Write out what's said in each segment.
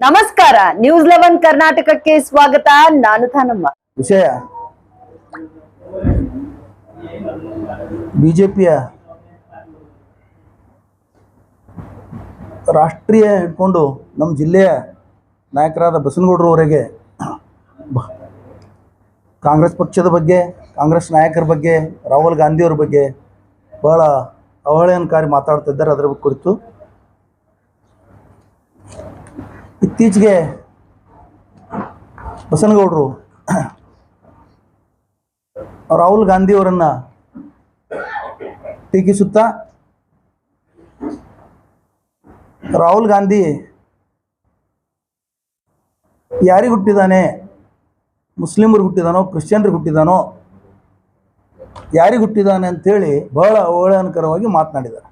ನಮಸ್ಕಾರ news eleven ಕರ್ನಾಟಕಕ್ಕೆ ಸ್ವಾಗತ. ನಾನು ತಾನಮ್ಮ ವಿಷಯ. ಬಿಜೆಪಿಯ ರಾಷ್ಟ್ರೀಯ ಇಟ್ಕೊಂಡು ನಮ್ಮ ಜಿಲ್ಲೆಯ ನಾಯಕರಾದ ಬಸನಗೌಡರವರೆಗೆ ಕಾಂಗ್ರೆಸ್ ಪಕ್ಷದ ಬಗ್ಗೆ, ಕಾಂಗ್ರೆಸ್ ನಾಯಕರ ಬಗ್ಗೆ, ರಾಹುಲ್ ಗಾಂಧಿಯವ್ರ ಬಗ್ಗೆ ಬಹಳ ಅವಹೇಳನಕಾರಿ ಮಾತಾಡ್ತಿದ್ದಾರೆ ಅದರ ಕುರಿತು. ಇತ್ತೀಚೆಗೆ ಬಸನಗೌಡರು ರಾಹುಲ್ ಗಾಂಧಿಯವರನ್ನು ಟೀಕಿಸುತ್ತಾ ರಾಹುಲ್ ಗಾಂಧಿ ಯಾರಿಗೆ ಹುಟ್ಟಿದಾನೆ? ಮುಸ್ಲಿಮರಿಗೆ ಹುಟ್ಟಿದಾನೋ, ಕ್ರಿಶ್ಚಿಯನ್ರಿಗೆ ಹುಟ್ಟಿದಾನೋ, ಯಾರಿಗೆ ಹುಟ್ಟಿದಾನೆ ಅಂಥೇಳಿ ಬಹಳ ಅವಹೇಳನಕರವಾಗಿ ಮಾತನಾಡಿದ್ದಾರೆ.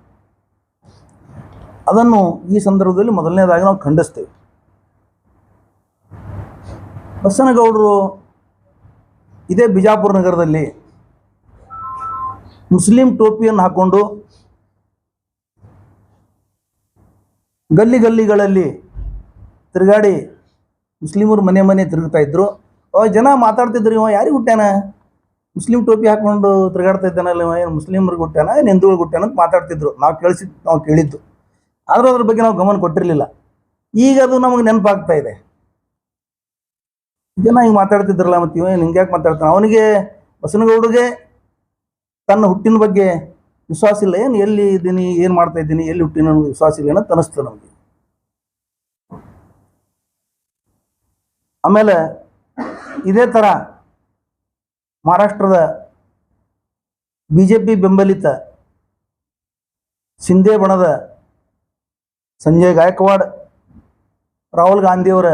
ಅದನ್ನು ಈ ಸಂದರ್ಭದಲ್ಲಿ ಮೊದಲನೇದಾಗಿ ನಾವು ಖಂಡಿಸ್ತೇವೆ. ಬಸನಗೌಡರು ಇದೇ ಬಿಜಾಪುರ ನಗರದಲ್ಲಿ ಮುಸ್ಲಿಂ ಟೋಪಿಯನ್ನು ಹಾಕ್ಕೊಂಡು ಗಲ್ಲಿ ಗಲ್ಲಿಗಳಲ್ಲಿ ತಿರುಗಾಡಿ ಮುಸ್ಲಿಮರು ಮನೆ ಮನೆ ತಿರುಗ್ತಾ ಇದ್ರು. ಅವಾಗ ಜನ ಮಾತಾಡ್ತಿದ್ರು, ಇವ ಯಾರಿಗೆ ಹುಟ್ಟ್ಯಾನ? ಮುಸ್ಲಿಂ ಟೋಪಿ ಹಾಕೊಂಡು ತಿರುಗಾಡ್ತಾ ಇದ್ದಾನಲ್ಲ ಏನು ಮುಸ್ಲಿಮರು ಹುಟ್ಟ್ಯಾನ, ಏನು ಹಿಂದೂಗಳಿಗೆ ಹುಟ್ಟ್ಯಾನ ಅಂತ ಮಾತಾಡ್ತಿದ್ರು. ನಾವು ಕೇಳಿಸಿ, ನಾವು ಕೇಳಿದ್ದು. ಆದರೂ ಅದ್ರ ಬಗ್ಗೆ ನಾವು ಗಮನ ಕೊಟ್ಟಿರಲಿಲ್ಲ. ಈಗ ಅದು ನಮಗೆ ನೆನಪಾಗ್ತಾ ಇದೆ. ಜನ ಹಿಂಗೆ ಮಾತಾಡ್ತಿದ್ರಲ್ಲ ಮತ್ತು ಇವ ಹಿಂಗೆ ಯಾಕೆ ಮಾತಾಡ್ತಾನೆ? ಅವನಿಗೆ ಬಸನಗೌಡಗೆ ತನ್ನ ಹುಟ್ಟಿನ ಬಗ್ಗೆ ವಿಶ್ವಾಸ ಇಲ್ಲ. ಏನು ಎಲ್ಲಿ ಇದ್ದೀನಿ ಏನು ಮಾಡ್ತಾ ಇದ್ದೀನಿ ಎಲ್ಲಿ ಹುಟ್ಟಿನ ವಿಶ್ವಾಸ ಇಲ್ಲ ಅಂತ ಅನಿಸ್ತದೆ ನಮಗೆ. ಆಮೇಲೆ ಇದೇ ಥರ ಮಹಾರಾಷ್ಟ್ರದ ಬಿ ಜೆ ಪಿ ಬೆಂಬಲಿತ ಸಿಂಧೆ ಬಣದ ಸಂಜಯ್ ಗಾಯಕ್ವಾಡ್, ರಾಹುಲ್ ಗಾಂಧಿಯವರ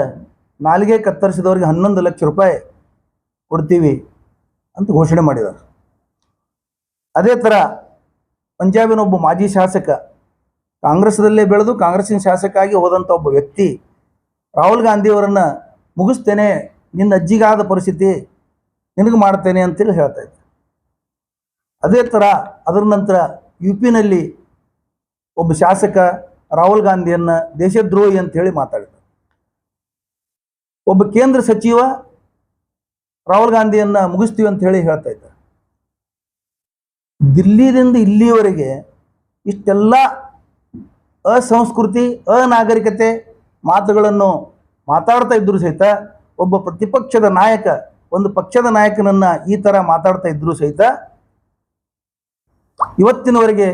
ನಾಲಿಗೆ ಕತ್ತರಿಸಿದವರಿಗೆ ಹನ್ನೊಂದು ಲಕ್ಷ ರೂಪಾಯಿ ಕೊಡ್ತೀವಿ ಅಂತ ಘೋಷಣೆ ಮಾಡಿದ್ದಾರೆ. ಅದೇ ಥರ ಪಂಜಾಬಿನ ಒಬ್ಬ ಮಾಜಿ ಶಾಸಕ ಕಾಂಗ್ರೆಸ್ದಲ್ಲೇ ಬೆಳೆದು ಕಾಂಗ್ರೆಸ್ಸಿನ ಶಾಸಕ ಆಗಿ ಹೋದಂಥ ಒಬ್ಬ ವ್ಯಕ್ತಿ ರಾಹುಲ್ ಗಾಂಧಿಯವರನ್ನು ಮುಗಿಸ್ತೇನೆ, ನಿನ್ನ ಅಜ್ಜಿಗಾದ ಪರಿಸ್ಥಿತಿ ನಿನಗೆ ಮಾಡ್ತೇನೆ ಅಂತೇಳಿ ಹೇಳ್ತಾ ಇದ್ದೆ ಅದೇ ಥರ ಅದರ ನಂತರ ಯು ಪಿನಲ್ಲಿ ಒಬ್ಬ ಶಾಸಕ ರಾಹುಲ್ ಗಾಂಧಿಯನ್ನು ದೇಶದ್ರೋಹಿ ಅಂತ ಹೇಳಿ ಮಾತಾಡಿದ ಒಬ್ಬ ಕೇಂದ್ರ ಸಚಿವ ರಾಹುಲ್ ಗಾಂಧಿಯನ್ನ ಮುಗಿಸ್ತೀವಿ ಅಂತ ಹೇಳಿ ಹೇಳ್ತಾ ಇದ್ದ. ದಿಲ್ಲಿದಿಂದ ಇಲ್ಲಿಯವರೆಗೆ ಇಷ್ಟೆಲ್ಲ ಅಸಂಸ್ಕೃತಿ, ಅನಾಗರಿಕತೆ ಮಾತುಗಳನ್ನು ಮಾತಾಡ್ತಾ ಇದ್ರು ಸಹಿತ ಒಬ್ಬ ಪ್ರತಿಪಕ್ಷದ ನಾಯಕ, ಒಂದು ಪಕ್ಷದ ನಾಯಕನನ್ನ ಈ ಥರ ಮಾತಾಡ್ತಾ ಇದ್ರು ಸಹಿತ ಇವತ್ತಿನವರೆಗೆ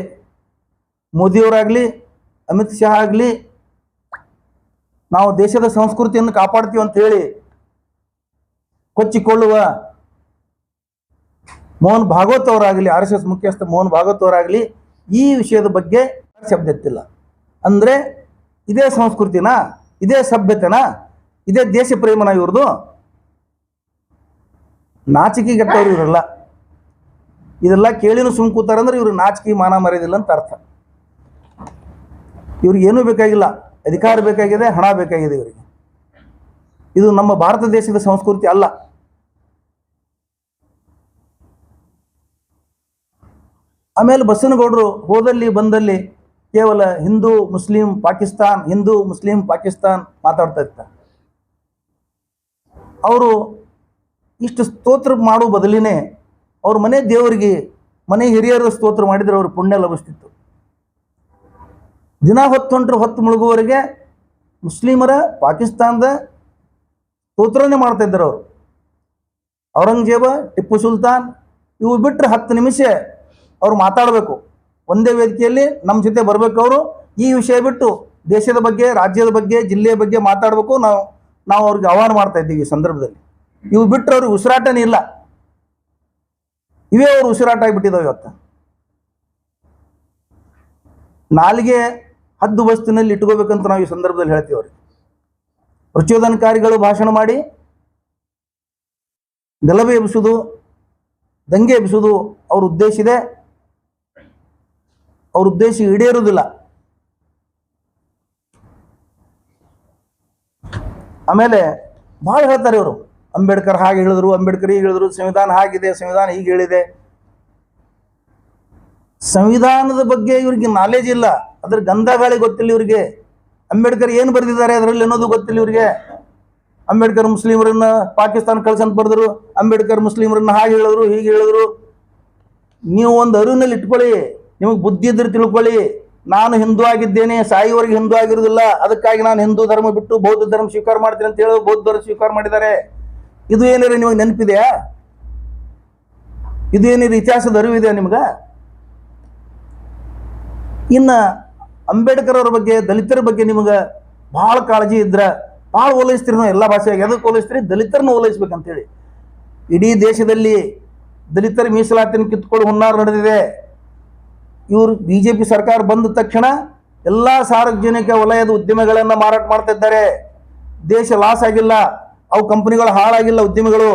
ಮೋದಿಯವರಾಗಲಿ, ಅಮಿತ್ ಶಾ ಆಗಲಿ ನಾವು ದೇಶದ ಸಂಸ್ಕೃತಿಯನ್ನು ಕಾಪಾಡ್ತೀವಿ ಅಂತ ಹೇಳಿ ಕೊಚ್ಚಿಕೊಳ್ಳುವ ಮೋಹನ್ ಭಾಗವತ್ ಅವರಾಗಲಿ, ಆರ್ ಎಸ್ ಎಸ್ ಮುಖ್ಯಸ್ಥ ಮೋಹನ್ ಭಾಗವತ್ ಅವರಾಗಲಿ ಈ ವಿಷಯದ ಬಗ್ಗೆ ಶಬ್ದ ಎತ್ತಿಲ್ಲ ಅಂದರೆ ಇದೇ ಸಂಸ್ಕೃತಿನ, ಇದೇ ಸಭ್ಯತೆನ, ಇದೇ ದೇಶ ಪ್ರೇಮನ ಇವ್ರದ್ದು ನಾಚಿಕೆ ಕೆಟ್ಟವ್ರು ಇವರಲ್ಲ. ಇದೆಲ್ಲ ಕೇಳಿನೂ ಸುಮ್ ಕೂತಾರಂದ್ರೆ ಇವ್ರು ನಾಚಿಕೆ, ಮಾನ ಮರೆಯೋದಿಲ್ಲ ಅಂತ ಅರ್ಥ. ಇವ್ರಿಗೆ ಏನೂ ಬೇಕಾಗಿಲ್ಲ. ಅಧಿಕಾರ ಬೇಕಾಗಿದೆ, ಹಣ ಬೇಕಾಗಿದೆ ಇವರಿಗೆ. ಇದು ನಮ್ಮ ಭಾರತ ದೇಶದ ಸಂಸ್ಕೃತಿ ಅಲ್ಲ. ಆಮೇಲೆ ಬಸನಗೌಡರು ಹೋದಲ್ಲಿ ಬಂದಲ್ಲಿ ಕೇವಲ ಹಿಂದೂ, ಮುಸ್ಲಿಂ, ಪಾಕಿಸ್ತಾನ್, ಹಿಂದೂ, ಮುಸ್ಲಿಂ, ಪಾಕಿಸ್ತಾನ್ ಮಾತಾಡ್ತಾ ಇರ್ತಾರೆ ಅವರು ಇಷ್ಟು ಸ್ತೋತ್ರ ಮಾಡೋ ಬದಲಿನೇ ಅವ್ರ ಮನೆ ದೇವರಿಗೆ, ಮನೆ ಹಿರಿಯರ ಸ್ತೋತ್ರ ಮಾಡಿದರೆ ಅವ್ರ ಪುಣ್ಯ ಲಭಿಸ್ತಿತ್ತು. ದಿನ ಹೊತ್ತು ಹೊಂಟ್ರೆ ಹೊತ್ತು ಮುಳುಗುವವರೆಗೆ ಮುಸ್ಲಿಮರ ಪಾಕಿಸ್ತಾನದ ಸ್ತೋತ್ರನೇ ಮಾಡ್ತಾ ಇದ್ದಾರೆ ಅವರು. ಔರಂಗಜೇಬ, ಟಿಪ್ಪು ಸುಲ್ತಾನ್ ಇವು ಬಿಟ್ಟರೆ ಹತ್ತು ನಿಮಿಷ ಅವ್ರು ಮಾತಾಡಬೇಕು. ಒಂದೇ ವೇದಿಕೆಯಲ್ಲಿ ನಮ್ಮ ಜೊತೆ ಬರಬೇಕು ಅವರು. ಈ ವಿಷಯ ಬಿಟ್ಟು ದೇಶದ ಬಗ್ಗೆ, ರಾಜ್ಯದ ಬಗ್ಗೆ, ಜಿಲ್ಲೆಯ ಬಗ್ಗೆ ಮಾತಾಡಬೇಕು. ನಾವು ನಾವು ಅವ್ರಿಗೆ ಆಹ್ವಾನ ಮಾಡ್ತಾ ಇದ್ದೀವಿ ಈ ಸಂದರ್ಭದಲ್ಲಿ. ಇವು ಬಿಟ್ಟರೆ ಅವ್ರಿಗೆ ಉಸಿರಾಟನೇ ಇಲ್ಲ. ಇವೇ ಅವರು ಉಸಿರಾಟ ಆಗಿಬಿಟ್ಟಿದ್ದಾವೆ ಇವತ್ತು. ನಾಲಿಗೆ ಹದ್ದು ಬಸ್ತಿನಲ್ಲಿ ಇಟ್ಕೋಬೇಕಂತ ನಾವು ಈ ಸಂದರ್ಭದಲ್ಲಿ ಹೇಳ್ತೀವಿ ಪ್ರಚೋದನಕಾರಿಗಳು ಭಾಷಣ ಮಾಡಿ, ಗಲಭೆ ಎಬ್ಬಿಸೋದು ದಂಗೆ ಎಬ್ಬಿಸೋದು ಅವ್ರ ಉದ್ದೇಶ ಇದೆ. ಅವ್ರ ಉದ್ದೇಶ ಈಡೇರುವುದಿಲ್ಲ. ಆಮೇಲೆ ಭಾಳ ಹೇಳ್ತಾರೆ ಇವರು, ಅಂಬೇಡ್ಕರ್ ಹಾಗೆ ಹೇಳಿದ್ರು, ಅಂಬೇಡ್ಕರ್ ಹೀಗೆ ಹೇಳಿದ್ರು, ಸಂವಿಧಾನ ಹಾಗಿದೆ, ಸಂವಿಧಾನ ಹೀಗೆ ಹೇಳಿದೆ. ಸಂವಿಧಾನದ ಬಗ್ಗೆ ಇವ್ರಿಗೆ ನಾಲೆಜ್ ಇಲ್ಲ. ಅದ್ರ ಗಂಧ ಗೊತ್ತಿಲ್ಲ ಇವ್ರಿಗೆ. ಅಂಬೇಡ್ಕರ್ ಏನು ಬರೆದಿದ್ದಾರೆ ಅದರಲ್ಲಿ ಅನ್ನೋದು ಗೊತ್ತಿಲ್ಲ ಇವ್ರಿಗೆ. ಅಂಬೇಡ್ಕರ್ ಮುಸ್ಲಿಮರನ್ನ ಪಾಕಿಸ್ತಾನ ಕಳ್ಸಂತ ಬರೆದ್ರು, ಅಂಬೇಡ್ಕರ್ ಮುಸ್ಲಿಮರನ್ನ ಹಾಗೆ ಹೇಳಿದ್ರು, ಹೀಗೆ ಹೇಳಿದ್ರು. ನೀವು ಒಂದು ಅರಿವಿನಲ್ಲಿ ಇಟ್ಕೊಳ್ಳಿ, ನಿಮಗೆ ಬುದ್ಧಿ ಇದ್ರೆ ತಿಳ್ಕೊಳ್ಳಿ. ನಾನು ಹಿಂದೂ ಆಗಿದ್ದೇನೆ ಸಾಯಿವರೆಗೆ ಹಿಂದೂ ಆಗಿರೋದಿಲ್ಲ ಅದಕ್ಕಾಗಿ ನಾನು ಹಿಂದೂ ಧರ್ಮ ಬಿಟ್ಟು ಬೌದ್ಧ ಧರ್ಮ ಸ್ವೀಕಾರ ಮಾಡ್ತೀನಿ ಅಂತ ಹೇಳಿ ಬೌದ್ಧ ಧರ್ಮ ಸ್ವೀಕಾರ ಮಾಡಿದ್ದಾರೆ. ಇದು ಏನಾರ ನಿಮಗೆ ನೆನಪಿದೆಯಾ? ಇದು ಏನಿದೆ ಇತಿಹಾಸದ ಅರಿವಿದೆಯಾ ನಿಮ್ಗೆ? ಇನ್ನು ಅಂಬೇಡ್ಕರ್ ಅವ್ರ ಬಗ್ಗೆ, ದಲಿತರ ಬಗ್ಗೆ ನಿಮಗೆ ಭಾಳ ಕಾಳಜಿ ಇದ್ರೆ, ಭಾಳ ಓಲೈಸ್ತೀರಿ ನಾವು ಎಲ್ಲ ಭಾಷೆಯಾಗಿ. ಎದಕ್ಕೆ ಓಲೈಸ್ತೀರಿ? ದಲಿತರನ್ನ ಓಲೈಸ್ಬೇಕಂತೇಳಿ. ಇಡೀ ದೇಶದಲ್ಲಿ ದಲಿತರ ಮೀಸಲಾತಿನ ಕಿತ್ಕೊಳ್ಳಿ ಹುನ್ನಾರ ನಡೆದಿದೆ. ಇವರು ಬಿ ಜೆ ಪಿ ಸರ್ಕಾರ ಬಂದ ತಕ್ಷಣ ಎಲ್ಲ ಸಾರ್ವಜನಿಕ ವಲಯದ ಉದ್ಯಮಗಳನ್ನು ಮಾರಾಟ ಮಾಡ್ತಾ ಇದ್ದಾರೆ. ದೇಶ ಲಾಸ್ ಆಗಿಲ್ಲ, ಅವು ಕಂಪನಿಗಳು ಹಾಳಾಗಿಲ್ಲ ಉದ್ಯಮಿಗಳು.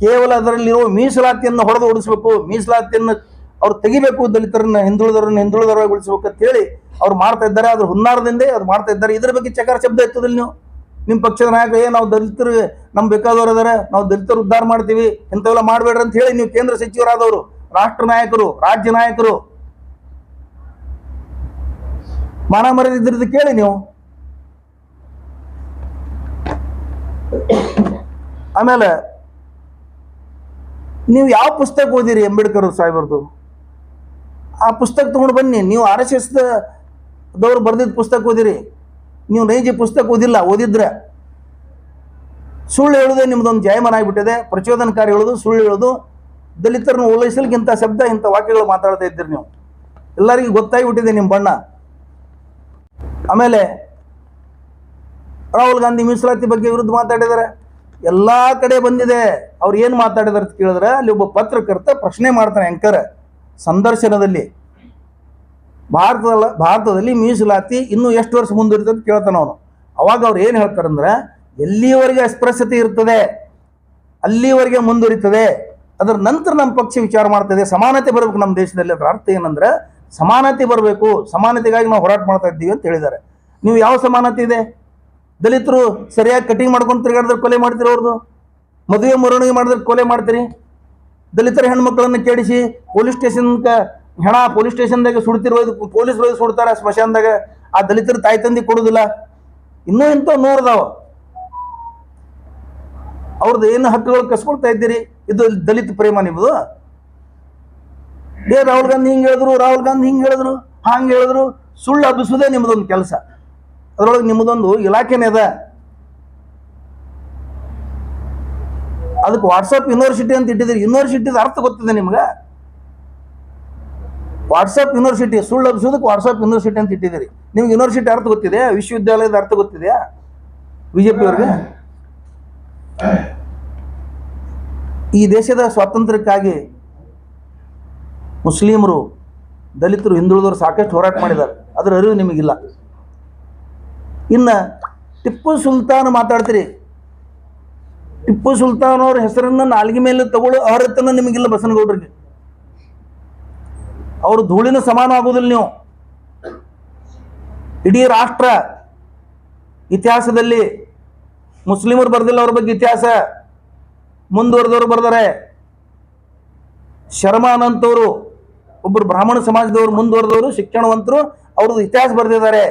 ಕೇವಲ ಅದರಲ್ಲಿರುವ ಮೀಸಲಾತಿಯನ್ನು ಹೊಡೆದು ಓಡಿಸಬೇಕು, ಮೀಸಲಾತಿಯನ್ನು ಅವ್ರು ತೆಗಿಬೇಕು, ದಲಿತರನ್ನ ಹಿಂದುಳಿದರನ್ನ ಹಿಂದುಳಿದರಗೊಳಿಸ್ಬೇಕು ಅಂತ ಹೇಳಿ ಅವ್ರು ಮಾಡ್ತಾ ಇದ್ದಾರೆ ಅದ್ರ ಹುನ್ನಾರದಿಂದ ಅದು ಮಾಡ್ತಾ ಇದ್ದಾರೆ. ಇದ್ರ ಬಗ್ಗೆ ಚಕಾರ ಶಬ್ದ ಎತ್ತದಿಲ್ಲ ನೀವು. ನಿಮ್ಮ ಪಕ್ಷದ ನಾಯಕ, ಏ, ನಾವು ದಲಿತರು, ನಮ್ ಬೇಕಾದವ್ರು ಅದಾರ ನಾವು ದಲಿತರು ಉದ್ಧಾರ ಮಾಡ್ತೀವಿ, ಇಂಥವೆಲ್ಲ ಮಾಡಬೇಡ್ರಿ ಅಂತ ಹೇಳಿ ನೀವು ಕೇಂದ್ರ ಸಚಿವರಾದವರು, ರಾಷ್ಟ್ರ ನಾಯಕರು, ರಾಜ್ಯ ನಾಯಕರು. ಮಾನ ಮರ್ಯಾದೆ ಇದ್ರದ್ದು ಕೇಳಿ ನೀವು. ಆಮೇಲೆ, ನೀವು ಯಾವ ಪುಸ್ತಕ ಓದಿರಿ ಅಂಬೇಡ್ಕರ್ ಸಾಹೇಬರ್ದು ಆ ಪುಸ್ತಕ ತಗೊಂಡು ಬನ್ನಿ. ನೀವು ಆರ್ ಎಸ್ ಎಸ್ ದವ್ರು ಬರೆದಿದ್ದ ಪುಸ್ತಕ ಓದಿರಿ. ನೀವು ನೈಜ ಪುಸ್ತಕ ಓದಿಲ್ಲ, ಓದಿದ್ರೆ ಸುಳ್ಳು ಹೇಳೋದೇ ನಿಮ್ದೊಂದು ಜಾಯಮಾನ ಆಗಿಬಿಟ್ಟಿದೆ. ಪ್ರಚೋದನಕಾರಿ ಹೇಳೋದು, ಸುಳ್ಳು ಹೇಳೋದು. ದಲಿತರನ್ನು ಓಲೈಸಲಿಕ್ಕೆ ಇಂಥ ಶಬ್ದ ಇಂಥ ವಾಕ್ಯಗಳು ಮಾತಾಡ್ತಾ ಇದ್ದೀರಿ ನೀವು. ಎಲ್ಲರಿಗೂ ಗೊತ್ತಾಗಿಬಿಟ್ಟಿದೆ ನಿಮ್ಮ ಬಣ್ಣ. ಆಮೇಲೆ ರಾಹುಲ್ ಗಾಂಧಿ ಮೀಸಲಾತಿ ಬಗ್ಗೆ ವಿರುದ್ಧ ಮಾತಾಡಿದ್ದಾರೆ. ಎಲ್ಲ ಕಡೆ ಬಂದಿದೆ. ಅವ್ರು ಏನು ಮಾತಾಡಿದಾರೆ ಅಂತ ಕೇಳಿದ್ರೆ ಅಲ್ಲಿ ಒಬ್ಬ ಪತ್ರಕರ್ತ ಪ್ರಶ್ನೆ ಮಾಡ್ತಾನೆ ಆ್ಯಂಕರ್ ಸಂದರ್ಶನದಲ್ಲಿ. ಭಾರತದ ಭಾರತದಲ್ಲಿ ಮೀಸಲಾತಿ ಇನ್ನೂ ಎಷ್ಟು ವರ್ಷ ಮುಂದುವರಿತದೆ ಅಂತ ಕೇಳ್ತಾನೆ ಅವನು. ಅವಾಗ ಅವ್ರು ಏನು ಹೇಳ್ತಾರಂದ್ರೆ, ಎಲ್ಲಿವರೆಗೆ ಅಸ್ಪೃಶ್ಯತೆ ಇರ್ತದೆ, ಅಲ್ಲಿವರೆಗೆ ಮುಂದುವರಿತದೆ, ಅದರ ನಂತರ ನಮ್ಮ ಪಕ್ಷ ವಿಚಾರ ಮಾಡ್ತದೆ, ಸಮಾನತೆ ಬರಬೇಕು ನಮ್ಮ ದೇಶದಲ್ಲಿ ಅದರ ಅರ್ಥ ಏನಂದ್ರೆ, ಸಮಾನತೆ ಬರಬೇಕು, ಸಮಾನತೆಗಾಗಿ ನಾವು ಹೋರಾಟ ಮಾಡ್ತಾ ಇದ್ದೀವಿ ಅಂತ ಹೇಳಿದ್ದಾರೆ. ನೀವು ಯಾವ ಸಮಾನತೆ ಇದೆ? ದಲಿತರು ಸರಿಯಾಗಿ ಕಟಿಂಗ್ ಮಾಡ್ಕೊಂಡು ತಿರುಗಾಡಿದ್ರೆ ಕೊಲೆ ಮಾಡ್ತೀರಿ ಅವ್ರದ್ದು ಮದುವೆ ಮೆರವಣಿಗೆ ಮಾಡಿದ್ರೆ ಕೊಲೆ ಮಾಡ್ತೀರಿ? ದಲಿತರ ಹೆಣ್ಮಕ್ಳನ್ನು ಕೇಳಿಸಿ ಪೊಲೀಸ್ ಸ್ಟೇಷನ್ ಹೆಣ ಪೊಲೀಸ್ ಸ್ಟೇಷನ್ದಾಗ ಸುಡ್ತಿರೋದು ಪೊಲೀಸ್ ಒಯ್ದು ಸುಡ್ತಾರೆ ಸ್ಮಶಾನದಾಗ. ಆ ದಲಿತರ ತಾಯಿ ತಂದೆ ಕೊಡುದಿಲ್ಲ. ಇನ್ನೂ ಇಂಥವು ನೋಡ್ದಾವ ಅವ್ರದ್ದು ಏನು ಹಕ್ಕುಗಳು ಕಸ್ಕೊಳ್ತಾ ಇದ್ದೀರಿ? ಇದು ದಲಿತ ಪ್ರೇಮ ನಿಮ್ಮದು ಏ ರಾಹುಲ್ ಗಾಂಧಿ ಹಿಂಗೆ ಹೇಳಿದ್ರು, ರಾಹುಲ್ ಗಾಂಧಿ ಹಿಂಗೆ ಹೇಳಿದ್ರು, ಹಂಗೆ ಹೇಳಿದ್ರು, ಸುಳ್ಳು ಹಬ್ಬಿಸೋದೇ ನಿಮ್ಮದೊಂದು ಕೆಲಸ. ಅದರೊಳಗೆ ನಿಮ್ಮದೊಂದು ಇಲಾಖೆನೇ ಅದ. ಅದಕ್ಕೆ ವಾಟ್ಸಪ್ ಯೂನಿವರ್ಸಿಟಿ ಅಂತ ಇಟ್ಟಿದ್ದೀರಿ. ಯೂನಿವರ್ಸಿಟಿದ ಅರ್ಥ ಗೊತ್ತಿದೆ ನಿಮ್ಗೆ? ವಾಟ್ಸಪ್ ಯೂನಿವರ್ಸಿಟಿ ಸುಳ್ಳು ಹಬ್ಸೋದಕ್ಕೆ ವಾಟ್ಸಪ್ ಯೂನಿವರ್ಸಿಟಿ ಅಂತ ಇಟ್ಟಿದ್ದೀರಿ. ನಿಮ್ಗೆ ಯೂನಿವರ್ಸಿಟಿ ಅರ್ಥ ಗೊತ್ತಿದೆ ವಿಶ್ವವಿದ್ಯಾಲಯದ ಅರ್ಥ ಗೊತ್ತಿದೆಯಾ? ಬಿಜೆಪಿ ಜೆ ಪಿಯವ್ರಿಗೆ ಈ ದೇಶದ ಸ್ವಾತಂತ್ರ್ಯಕ್ಕಾಗಿ ಮುಸ್ಲಿಮರು ದಲಿತರು ಹಿಂದುಳಿದವರು ಸಾಕಷ್ಟು ಹೋರಾಟ ಮಾಡಿದ್ದಾರೆ. ಅದರ ಅರಿವು ನಿಮಗಿಲ್ಲ. ಇನ್ನು ಟಿಪ್ಪು ಸುಲ್ತಾನ್ ಮಾತಾಡ್ತೀರಿ. ಟಿಪ್ಪು ಸುಲ್ತಾನ್ ಅವ್ರ ಹೆಸರನ್ನು ನಾಲ್ಗೆ ಮೇಲೆ ತಗೊಳ್ಳೋ ಅರ್ಹತನ ನಿಮಗಿಲ್ಲ ಬಸನಗೌಡರಿಗೆ. ಅವರು ಧೂಳಿನ ಸಮಾನ ಆಗುವುದಿಲ್ಲ ನೀವು. ಇಡೀ ರಾಷ್ಟ್ರ ಇತಿಹಾಸದಲ್ಲಿ ಮುಸ್ಲಿಮರು ಬರ್ದಿಲ್ಲ ಅವ್ರ ಬಗ್ಗೆ ಇತಿಹಾಸ. ಮುಂದುವರೆದವರು ಬರೆದರೆ. ಶರ್ಮಾನ್ ಅನಂತವರು ಒಬ್ಬರು ಬ್ರಾಹ್ಮಣ ಸಮಾಜದವರು, ಮುಂದುವರೆದವರು, ಶಿಕ್ಷಣವಂತರು ಅವ್ರದ್ದು ಇತಿಹಾಸ ಬರೆದಿದ್ದಾರೆ.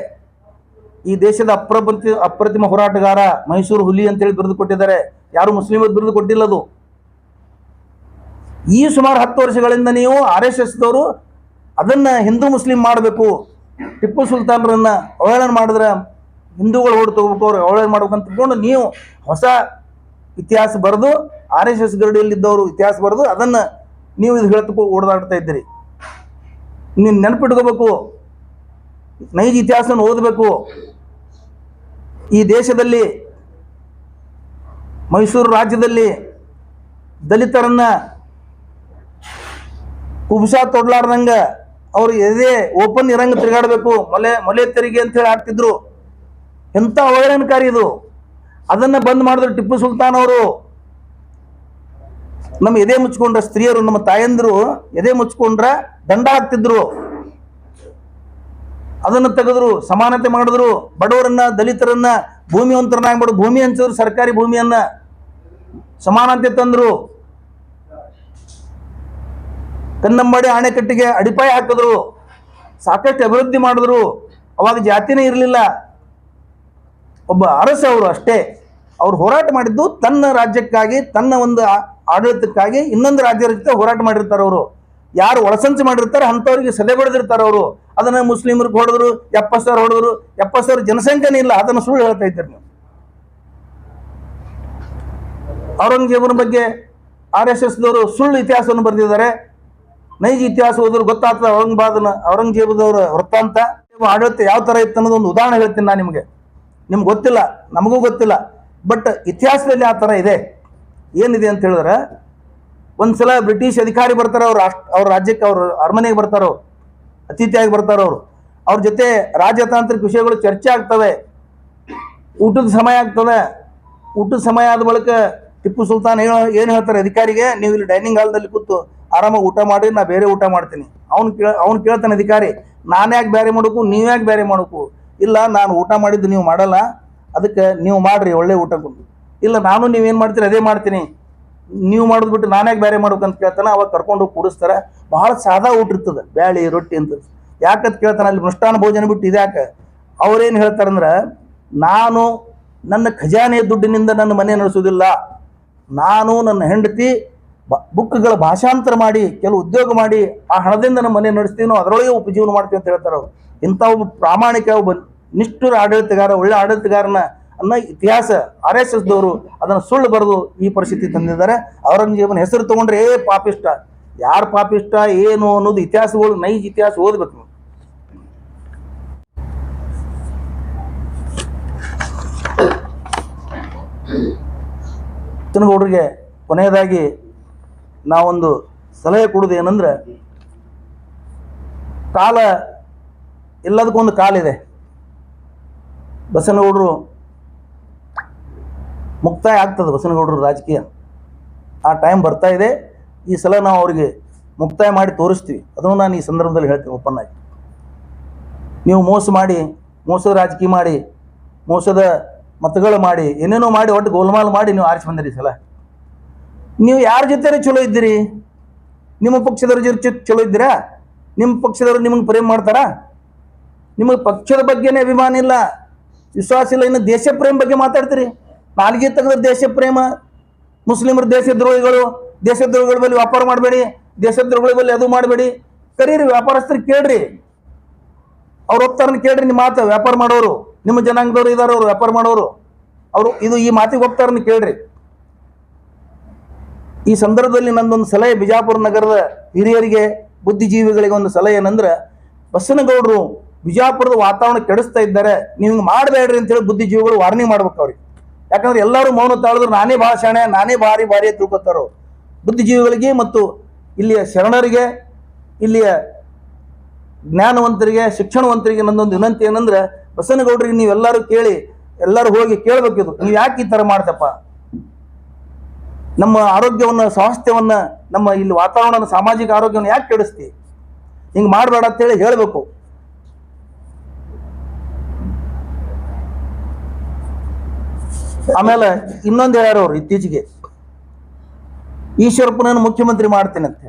ಈ ದೇಶದ ಅಪ್ರಪ್ರತಿ ಅಪ್ರತಿಮ ಹೋರಾಟಗಾರ ಮೈಸೂರು ಹುಲಿ ಅಂತೇಳಿ ಬರೆದು ಕೊಟ್ಟಿದ್ದಾರೆ. ಯಾರು ಮುಸ್ಲಿಮರು ಬರೆದು ಕೊಟ್ಟಿಲ್ಲ ಅದು. ಈ ಸುಮಾರು ಹತ್ತು ವರ್ಷಗಳಿಂದ ನೀವು ಆರ್ ಎಸ್ ಎಸ್ದವರು ಅದನ್ನು ಹಿಂದೂ ಮುಸ್ಲಿಂ ಮಾಡಬೇಕು. ಟಿಪ್ಪು ಸುಲ್ತಾನರನ್ನ ಅವಹೇಳನ ಮಾಡಿದ್ರೆ ಹಿಂದೂಗಳು ಓಡ್ ತಗೋಬೇಕು ಅವ್ರು ಅವಹೇಳನ ಮಾಡ್ಬೇಕು ಅಂತ ತಿಳ್ಕೊಂಡು ನೀವು ಹೊಸ ಇತಿಹಾಸ ಬರೆದು ಆರ್ ಎಸ್ ಎಸ್ ಗರಡಿಯಲ್ಲಿದ್ದವರು ಇತಿಹಾಸ ಬರೆದು ಅದನ್ನು ನೀವು ಇದು ಹೇಳ್ತಕ್ಕೂ ಓಡದಾಡ್ತಾ ಇದ್ದೀರಿ. ನೀನು ನೆನಪಿಟ್ಕೋಬೇಕು. ನೈಜ ಇತಿಹಾಸನ ಓದಬೇಕು. ಈ ದೇಶದಲ್ಲಿ ಮೈಸೂರು ರಾಜ್ಯದಲ್ಲಿ ದಲಿತರನ್ನ ಕುಬ್ಸಾ ತೊಡ್ಲಾರ್ದಂಗ ಅವ್ರು ಎದೆ ಓಪನ್ ಇರಂಗ ತಿರುಗಾಡಬೇಕು. ಮಲೆ ಮಲೆ ತೆರಿಗೆ ಅಂತ ಹೇಳಿ ಹಾಕ್ತಿದ್ರು. ಎಂಥ ಅವಹೇಳನಕಾರಿ ಇದು. ಅದನ್ನ ಬಂದ್ ಮಾಡಿದ್ರು ಟಿಪ್ಪು ಸುಲ್ತಾನ್ ಅವರು. ನಮ್ಮ ಎದೆ ಮುಚ್ಕೊಂಡ್ರ ಸ್ತ್ರೀಯರು, ನಮ್ಮ ತಾಯಂದಿರು ಎದೆ ಮುಚ್ಕೊಂಡ್ರ ದಂಡ ಹಾಕ್ತಿದ್ರು. ಅದನ್ನ ತೆಗೆದ್ರು, ಸಮಾನತೆ ಮಾಡಿದ್ರು. ಬಡವರನ್ನ, ದಲಿತರನ್ನ ಭೂಮಿವಂತರನ್ನಾಗಿ ಮಾಡಿ. ಭೂಮಿ ಹಂಚಿದ್ರು ಸರ್ಕಾರಿ ಭೂಮಿಯನ್ನ. ಸಮಾನತೆ ತಂದ್ರು. ಕನ್ನಂಬಾಡಿ ಅಣೆಕಟ್ಟಿಗೆ ಅಡಿಪಾಯ ಹಾಕಿದ್ರು. ಸಾಕಷ್ಟು ಅಭಿವೃದ್ಧಿ ಮಾಡಿದ್ರು. ಅವಾಗ ಜಾತಿನೇ ಇರಲಿಲ್ಲ. ಒಬ್ಬ ಅರಸ ಅವರು ಅಷ್ಟೇ. ಅವ್ರು ಹೋರಾಟ ಮಾಡಿದ್ದು ತನ್ನ ರಾಜ್ಯಕ್ಕಾಗಿ, ತನ್ನ ಒಂದು ಆಡಳಿತಕ್ಕಾಗಿ ಇನ್ನೊಂದು ರಾಜ್ಯದ ಜೊತೆ ಹೋರಾಟ ಮಾಡಿರ್ತಾರೆ ಅವರು. ಯಾರು ಒಳಸಂಚು ಮಾಡಿರ್ತಾರೆ ಅಂಥವ್ರಿಗೆ ಸದೆ ಬಡಿದಿರ್ತಾರೆ ಅವರು. ಅದನ್ನು ಮುಸ್ಲಿಮರಿಗೆ ಹೊಡೆದ್ರು, ಎಪ್ಪತ್ತು ಸಾವಿರ ಹೊಡೆದ್ರು, ಎಪ್ಪತ್ತು ಸಾವಿರ ಜನಸಂಖ್ಯೆನೇ ಇಲ್ಲ. ಅದನ್ನು ಸುಳ್ಳು ಹೇಳ್ತಾ ಇದ್ದೀರಿ ನೀವು. ಔರಂಗಜೇಬನ ಬಗ್ಗೆ ಆರ್ ಎಸ್ ಎಸ್ದವರು ಸುಳ್ಳು ಇತಿಹಾಸವನ್ನು ಬರೆದಿದ್ದಾರೆ. ನೈಜ ಇತಿಹಾಸ ಓದಿದ್ರು ಗೊತ್ತಾಗ್ತದೆ, ಔರಂಗಾಬಾದನ ಔರಂಗಜೇಬದವರ ವೃತ್ತಾಂತ ಆಡಳಿತ ಯಾವ ಥರ ಇತ್ತು ಅನ್ನೋದು ಒಂದು ಉದಾಹರಣೆ ಹೇಳ್ತೀನಿ ನಾನು ನಿಮಗೆ. ನಿಮ್ಗೆ ಗೊತ್ತಿಲ್ಲ, ನಮಗೂ ಗೊತ್ತಿಲ್ಲ, ಬಟ್ ಇತಿಹಾಸದಲ್ಲಿ ಆ ಥರ ಇದೆ. ಏನಿದೆ ಅಂತ ಹೇಳಿದ್ರೆ ಒಂದ್ಸಲ ಬ್ರಿಟಿಷ್ ಅಧಿಕಾರಿ ಬರ್ತಾರೆ, ಅವ್ರು ಅವ್ರ ರಾಜ್ಯಕ್ಕೆ, ಅವ್ರ ಅರಮನೆಗೆ ಬರ್ತಾರೆ, ಅತಿಥಿಯಾಗಿ ಬರ್ತಾರೆ ಅವರು. ಅವ್ರ ಜೊತೆ ರಾಜತಾಂತ್ರಿಕ ವಿಷಯಗಳು ಚರ್ಚೆ ಆಗ್ತವೆ, ಊಟದ ಸಮಯ ಆಗ್ತದೆ. ಊಟದ ಸಮಯ ಆದ ಬಳಿಕ ಟಿಪ್ಪು ಸುಲ್ತಾನ್ ಹೇಳ ಏನು ಹೇಳ್ತಾರೆ ಅಧಿಕಾರಿಗೆ, ನೀವು ಇಲ್ಲಿ ಡೈನಿಂಗ್ ಹಾಲ್ದಲ್ಲಿ ಕೂತು ಆರಾಮಾಗಿ ಊಟ ಮಾಡಿ ನಾ ಬೇರೆ ಊಟ ಮಾಡ್ತೀನಿ. ಅವ್ನು ಕೇಳ, ಅವ್ನು ಕೇಳ್ತಾನೆ, ಅಧಿಕಾರಿ, ನಾನು ಯಾಕೆ ಬೇರೆ ಮಾಡಬೇಕು, ನೀವು ಯಾಕೆ ಬೇರೆ ಮಾಡಬೇಕು? ಇಲ್ಲ, ನಾನು ಊಟ ಮಾಡಿದ್ದು ನೀವು ಮಾಡಲ್ಲ, ಅದಕ್ಕೆ ನೀವು ಮಾಡಿರಿ, ಒಳ್ಳೆ ಊಟ ಇಲ್ಲ, ನಾನು ನೀವೇನು ಮಾಡ್ತೀರಿ, ಅದೇ ಮಾಡ್ತೀನಿ. ನೀವು ಮಾಡೋದು ಬಿಟ್ಟು ನಾನು ಯಾಕೆ ಬೇರೆ ಮಾಡ್ಬೇಕು ಅಂತ ಕೇಳ್ತಾನೆ, ಅವಾಗ ಕರ್ಕೊಂಡು ಹೋಗಿ ಕೂಡಿಸ್ತಾರೆ. ಭಾಳ ಸಾದಾ ಊಟ ಇರ್ತದೆ, ಬ್ಯಾಳಿ, ರೊಟ್ಟಿ ಅಂತ. ಯಾಕಂತ ಕೇಳ್ತಾನೆ, ಅಲ್ಲಿ ಮೃಷ್ಟಾನ್ ಭೋಜನ ಬಿಟ್ಟು ಇದ್ಯಾಕೆ ಅವ್ರೇನು ಹೇಳ್ತಾರಂದ್ರೆ ನಾನು ನನ್ನ ಖಜಾನೆಯ ದುಡ್ಡಿನಿಂದ ನನ್ನ ಮನೆ ನಡೆಸೋದಿಲ್ಲ ನಾನು ನನ್ನ ಹೆಂಡತಿ ಬುಕ್ಗಳ ಭಾಷಾಂತರ ಮಾಡಿ, ಕೆಲವು ಉದ್ಯೋಗ ಮಾಡಿ ಆ ಹಣದಿಂದ ನಮ್ಮ ಮನೆ ನಡೆಸ್ತೀವಿ ಅದರೊಳಗೆ ಉಪಜೀವನ ಮಾಡ್ತೀವಿ ಅಂತ ಹೇಳ್ತಾರೆ ಅವರು. ಇಂಥ ಒಬ್ಬ ಪ್ರಾಮಾಣಿಕ ಒಬ್ಬ ನಿಷ್ಠುರ ಆಡಳಿತಗಾರ, ಒಳ್ಳೆ ಆಡಳಿತಗಾರನ ಅನ್ನೋ ಇತಿಹಾಸ ಆರ್ ಎಸ್ ಎಸ್ದವರು ಅದನ್ನು ಸುಳ್ಳು ಬರೆದು ಈ ಪರಿಸ್ಥಿತಿ ತಂದಿದ್ದಾರೆ. ಔರಂಗಜೇಬನ ಹೆಸರು ತೊಗೊಂಡ್ರೆ ಏ ಪಾಪಿಷ್ಟ ಯಾರು ಪಾಪಿಷ್ಟ ಏನು ಅನ್ನೋದು ಇತಿಹಾಸಗಳು, ನೈಜ ಇತಿಹಾಸ ಓದಬೇಕು ಹುಡುಗರಿಗೆ ಕೊನೆಯದಾಗಿ ನಾವೊಂದು ಸಲಹೆ ಕೊಡೋದು ಏನಂದ್ರೆ, ಕಾಲ ಎಲ್ಲದಕ್ಕೊಂದು ಕಾಲಿದೆ. ಬಸನಗೌಡರು ಮುಕ್ತಾಯ ಆಗ್ತದೆ, ಬಸನಗೌಡರು ರಾಜಕೀಯ. ಆ ಟೈಮ್ ಬರ್ತಾ ಇದೆ. ಈ ಸಲ ನಾವು ಅವರಿಗೆ ಮುಕ್ತಾಯ ಮಾಡಿ ತೋರಿಸ್ತೀವಿ. ಅದನ್ನು ನಾನು ಈ ಸಂದರ್ಭದಲ್ಲಿ ಹೇಳ್ತೀನಿ ಓಪನ್ ಆಗಿ. ನೀವು ಮೋಸ ಮಾಡಿ, ಮೋಸದ ರಾಜಕೀಯ ಮಾಡಿ, ಮೋಸದ ಮತಗಳು ಮಾಡಿ, ಏನೇನೋ ಮಾಡಿ, ಒಟ್ಟು ಗೋಲ್ಮಾಲ್ ಮಾಡಿ ನೀವು ಆರಿಸಿ ಬಂದಿರಿ ಸಲ. ನೀವು ಯಾರ ಜೊತೆ ಚಲೋ ಇದ್ದೀರಿ? ನಿಮ್ಮ ಪಕ್ಷದವ್ರ ಜೊತೆ ಚಲೋ ಇದ್ದೀರಾ? ನಿಮ್ಮ ಪಕ್ಷದವ್ರು ನಿಮಗೆ ಪ್ರೇಮ ಮಾಡ್ತಾರಾ? ನಿಮಗೆ ಪಕ್ಷದ ಬಗ್ಗೆನೇ ಅಭಿಮಾನ ಇಲ್ಲ. ವಿಶ್ವಾಸ ಇಲ್ಲ. ಇನ್ನು ದೇಶ ಪ್ರೇಮ ಬಗ್ಗೆ ಮಾತಾಡ್ತೀರಿ. ನಾಲ್ಗೆ ತೆಗೆದ್ರೆ ದೇಶ ಪ್ರೇಮ. ಮುಸ್ಲಿಮರು ದೇಶದ್ರೋಹಿಗಳು. ದೇಶದ್ರೋಹಿಗಳ ಬಳಿ ವ್ಯಾಪಾರ ಮಾಡಬೇಡಿ. ದೇಶದ್ರೋಹಿಗಳ ಬಳಿ ಅದು ಮಾಡಬೇಡಿ. ಕರೀರಿ, ವ್ಯಾಪಾರಸ್ಥರು ಕೇಳ್ರಿ. ಅವ್ರು ಹೋಗ್ತಾರನ್ನ ಕೇಳ್ರಿ ನಿಮ್ಮ ಮಾತು. ವ್ಯಾಪಾರ ಮಾಡೋರು. ನಿಮ್ಮ ಜನಾಂಗದವ್ರು ಇದ್ದಾರೆ ಅವರು ವ್ಯಾಪಾರ ಮಾಡೋರು. ಅವರು ಇದು ಈ ಮಾತಿಗೆ ಹೋಗ್ತಾರನ್ನ ಕೇಳ್ರಿ. ಈ ಸಂದರ್ಭದಲ್ಲಿ ನಂದೊಂದು ಸಲಹೆ ಬಿಜಾಪುರ ನಗರದ ಹಿರಿಯರಿಗೆ, ಬುದ್ಧಿಜೀವಿಗಳಿಗೆ ಒಂದು ಸಲಹೆ ಏನಂದ್ರೆ, ಬಸನಗೌಡರು ಬಿಜಾಪುರದ ವಾತಾವರಣ ಕೆಡಿಸ್ತಾ ಇದ್ದಾರೆ, ನೀವು ಹಿಂಗೆ ಮಾಡಬೇಡ್ರಿ ಅಂತೇಳಿ ಬುದ್ಧಿಜೀವಿಗಳು ವಾರ್ನಿಂಗ್ ಮಾಡ್ಬೇಕು ಅವ್ರಿಗೆ. ಯಾಕಂದ್ರೆ ಎಲ್ಲರೂ ಮೌನ ತಾಳಿದ್ರು, ನಾನೇ ಭಾಷಣೆ ನಾನೇ ಭಾರಿ ಭಾರಿ ತಿಳ್ಕೊತಾರೋ. ಬುದ್ಧಿಜೀವಿಗಳಿಗೆ ಮತ್ತು ಇಲ್ಲಿಯ ಶರಣರಿಗೆ, ಇಲ್ಲಿಯ ಜ್ಞಾನವಂತರಿಗೆ, ಶಿಕ್ಷಣವಂತರಿಗೆ ನನ್ನೊಂದು ವಿನಂತಿ ಏನಂದ್ರೆ, ಬಸನಗೌಡರಿಗೆ ನೀವೆಲ್ಲರೂ ಕೇಳಿ, ಎಲ್ಲರೂ ಹೋಗಿ ಕೇಳಬೇಕಿದು ನೀವು ಯಾಕೆ ಈ ಥರ ಮಾಡ್ತಪ್ಪ? ನಮ್ಮ ಆರೋಗ್ಯವನ್ನು, ಸ್ವಾಸ್ಥ್ಯವನ್ನು, ನಮ್ಮ ಇಲ್ಲಿ ವಾತಾವರಣ ಸಾಮಾಜಿಕ ಆರೋಗ್ಯವನ್ನು ಯಾಕೆ ಕೆಡಿಸ್ತಿ? ಹಿಂಗೆ ಮಾಡಬೇಡ ಅಂತೇಳಿ ಹೇಳಬೇಕು. ಆಮೇಲೆ ಇನ್ನೊಂದು ಹೇಳ್ಯಾರ ಅವ್ರು ಇತ್ತೀಚೆಗೆ. ಈಶ್ವರಪ್ಪನನ್ನು ಮುಖ್ಯಮಂತ್ರಿ ಮಾಡ್ತೇನಂತೆ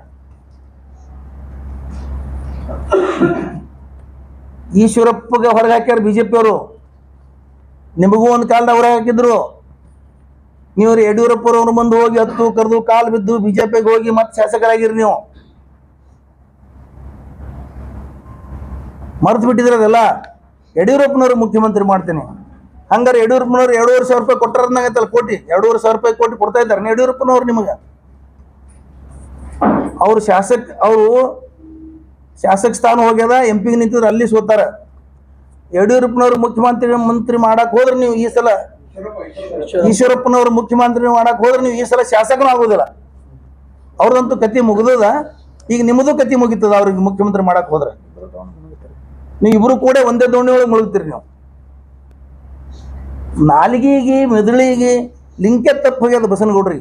ಈಶ್ವರಪ್ಪಗೆ ಹೊರಗೆ ಹಾಕ್ಯಾರ ಬಿಜೆಪಿ ಅವರು ನಿಮಗೂ ಒಂದು ಕಾಲದ ಹೊರಗೆ ಹಾಕಿದ್ರು. ನೀವು ಯಡಿಯೂರಪ್ಪರವ್ರ ಬಂದು ಹೋಗಿ ಹತ್ತು ಕರೆದು ಕಾಲು ಬಿದ್ದು ಬಿಜೆಪಿಗೆ ಹೋಗಿ ಮತ್ತೆ ಶಾಸಕರಾಗಿರಿ ನೀವು. ಮರ್ತು ಬಿಟ್ಟಿದ್ರೆ ಅದೆಲ್ಲ? ಯಡಿಯೂರಪ್ಪನವ್ರು ಮುಖ್ಯಮಂತ್ರಿ ಮಾಡ್ತೀನಿ. ಹಂಗಾರೆ ಯಡಿಯೂರಪ್ಪನವ್ರು ಎರಡೂವರೆ ಸಾವಿರ ರೂಪಾಯಿ ಕೊಟ್ಟರನ್ನಾಗತ್ತಲ್ಲ ಕೋಟಿ? ಎರಡೂವರೆ ಸಾವಿರ ರೂಪಾಯಿ ಕೋಟಿ ಕೊಡ್ತಾ ಇದ್ದಾರೆ ಯಡಿಯೂರಪ್ಪನವ್ರು ನಿಮಗೆ? ಅವರು ಶಾಸಕ ಅವರು ಶಾಸಕ ಸ್ಥಾನ ಹೋಗ್ಯದ ಎಂ ಪಿಗೆ ನಿಂತಿದ್ರು, ಅಲ್ಲಿ ಸೋತಾರ. ಯಡಿಯೂರಪ್ಪನವ್ರು ಮುಖ್ಯಮಂತ್ರಿ, ಮಂತ್ರಿ ಮಾಡಕ್ ಹೋದ್ರೆ ನೀವು ಈ ಸಲ ಈಶ್ವರಪ್ಪನವ್ರು ಮುಖ್ಯಮಂತ್ರಿ ಮಾಡಕ್ ಹೋದ್ರೆ ನೀವು ಈ ಸಲ ಶಾಸಕನೂ ಆಗೋದಿಲ್ಲ. ಅವ್ರದಂತೂ ಕತಿ ಮುಗಿದದ? ಈಗ ನಿಮ್ಮದು ಕತಿ ಮುಗಿತದ ಅವ್ರಿಗೆ ಮುಖ್ಯಮಂತ್ರಿ ಮಾಡಕ್ ಹೋದ್ರೆ? ನೀವು ಇಬ್ರು ಕೂಡ ಒಂದೇ ದೋಣಿ ಒಳಗೆ ಮುಳುಗ್ತೀರಿ ನೀವು. ನಾಲಿಗೆಗೆ, ಮೆದುಳಿಗೆ ಲಿಂಕೆ ತಪ್ಪು ಹೋಗ್ಯದ ಬಸನಗೌಡ್ರಿ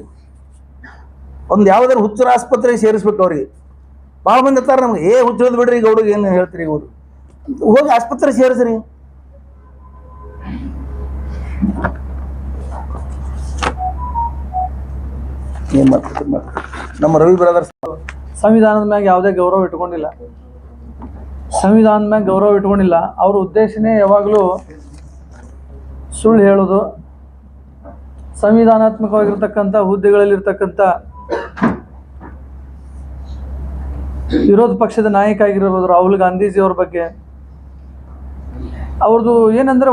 ಒಂದು ಯಾವ್ದಾರು ಹುಚ್ಚರ ಆಸ್ಪತ್ರೆಗೆ ಸೇರಿಸ್ಬೇಕು ಅವ್ರಿಗೆ. ಭಾಳ ಮಂದಿ ಇರ್ತಾರೆ ನಮ್ಗೆ. ಏ ಹುಚ್ಚೋದ್ ಬಿಡ್ರಿ ಗೌಡ್ರಿಗೆ ಏನು ಹೇಳ್ತೀರಿ ಗೌಡ್ರು ಹೋಗಿ ಆಸ್ಪತ್ರೆ ಸೇರಿಸ್ರಿ. ನಮ್ಮ ರವಿ ಬ್ರದರ್ಸ್ ಸಂವಿಧಾನದ ಮ್ಯಾಗ ಯಾವುದೇ ಗೌರವ ಇಟ್ಕೊಂಡಿಲ್ಲ. ಸಂವಿಧಾನದ ಮ್ಯಾಗ ಗೌರವ ಇಟ್ಕೊಂಡಿಲ್ಲ. ಅವ್ರ ಉದ್ದೇಶನೇ ಯಾವಾಗಲೂ ಸುಳ್ಳು ಹೇಳೋದು. ಸಂವಿಧಾನಾತ್ಮಕವಾಗಿರ್ತಕ್ಕಂಥ, ಹುದ್ದೆಗಳಲ್ಲಿರ್ತಕ್ಕಂಥ ವಿರೋಧ ಪಕ್ಷದ ನಾಯಕ ಆಗಿರ್ಬೋದು ರಾಹುಲ್ ಗಾಂಧೀಜಿ ಅವ್ರ ಬಗ್ಗೆ. ಅವ್ರದ್ದು ಏನಂದ್ರೆ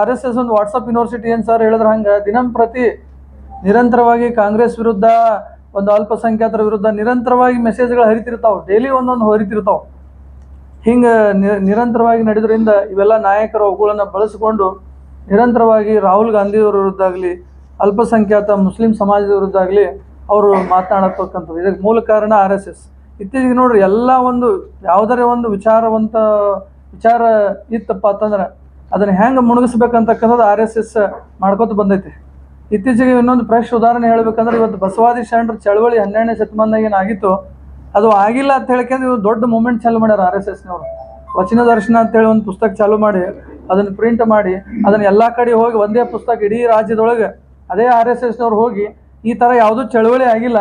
ಆರ್ ಎಸ್ ಎಸ್ ಒಂದು ವಾಟ್ಸಪ್ ಯೂನಿವರ್ಸಿಟಿ ಏನು ಸರ್ ಹೇಳಿದ್ರೆ ಹಂಗೆ, ದಿನಂಪ್ರತಿ ನಿರಂತರವಾಗಿ ಕಾಂಗ್ರೆಸ್ ವಿರುದ್ಧ, ಒಂದು ಅಲ್ಪಸಂಖ್ಯಾತರ ವಿರುದ್ಧ ನಿರಂತರವಾಗಿ ಮೆಸೇಜ್ಗಳು ಹರಿತಿರ್ತಾವೆ. ಡೈಲಿ ಒಂದೊಂದು ಹರಿತಿರ್ತಾವೆ. ಹಿಂಗೆ ನಿರಂತರವಾಗಿ ನಡೆದ್ರಿಂದ ಇವೆಲ್ಲ ನಾಯಕರ ಅವುಗಳನ್ನು ಬಳಸಿಕೊಂಡು ನಿರಂತರವಾಗಿ ರಾಹುಲ್ ಗಾಂಧಿಯವರ ವಿರುದ್ಧ ಆಗಲಿ, ಅಲ್ಪಸಂಖ್ಯಾತ ಮುಸ್ಲಿಂ ಸಮಾಜದ ವಿರುದ್ಧ ಆಗಲಿ ಅವರು ಮಾತನಾಡತಕ್ಕಂಥದ್ದು. ಇದಕ್ಕೆ ಮೂಲ ಕಾರಣ ಆರ್ ಎಸ್ ಎಸ್. ಇತ್ತೀಚೆಗೆ ನೋಡ್ರಿ, ಎಲ್ಲ ಒಂದು ಯಾವುದರೇ ಒಂದು ವಿಚಾರವಂತ, ವಿಚಾರ ಇತ್ತಪ್ಪ ಅಂತಂದ್ರೆ, ಅದನ್ನು ಹೆಂಗೆ ಮುಣಗಿಸ್ಬೇಕಂತಕ್ಕಂಥದ್ದು ಆರ್ ಎಸ್ ಎಸ್ ಮಾಡ್ಕೊತ ಬಂದೈತಿ. ಇತ್ತೀಚೆಗೆ ಇನ್ನೊಂದು ಫ್ರೆಶ್ ಉದಾಹರಣೆ ಹೇಳ್ಬೇಕಂದ್ರೆ ಇವತ್ತು ಬಸವಾದಿ ಶರಣರ ಚಳವಳಿ ಹನ್ನೆರಡನೇ ಶತಮಾನದಾಗ ಏನಾಗಿತ್ತು ಅದು ಆಗಿಲ್ಲ ಅಂತ ಹೇಳ್ಕೊಂಡು ಇವ್ರು ದೊಡ್ಡ ಮೂಮೆಂಟ್ ಚಾಲು ಮಾಡ್ಯಾರ ಆರ್ ಎಸ್ ಎಸ್ನವರು. ವಚನ ದರ್ಶನ ಅಂತೇಳಿ ಒಂದು ಪುಸ್ತಕ ಚಾಲು ಮಾಡಿ, ಅದನ್ನು ಪ್ರಿಂಟ್ ಮಾಡಿ, ಅದನ್ನು ಎಲ್ಲ ಕಡೆ ಹೋಗಿ ಒಂದೇ ಪುಸ್ತಕ ಇಡೀ ರಾಜ್ಯದೊಳಗೆ ಅದೇ ಆರ್ ಎಸ್ ಎಸ್ನವ್ರು ಹೋಗಿ ಈ ಥರ ಯಾವುದೂ ಚಳವಳಿ ಆಗಿಲ್ಲ.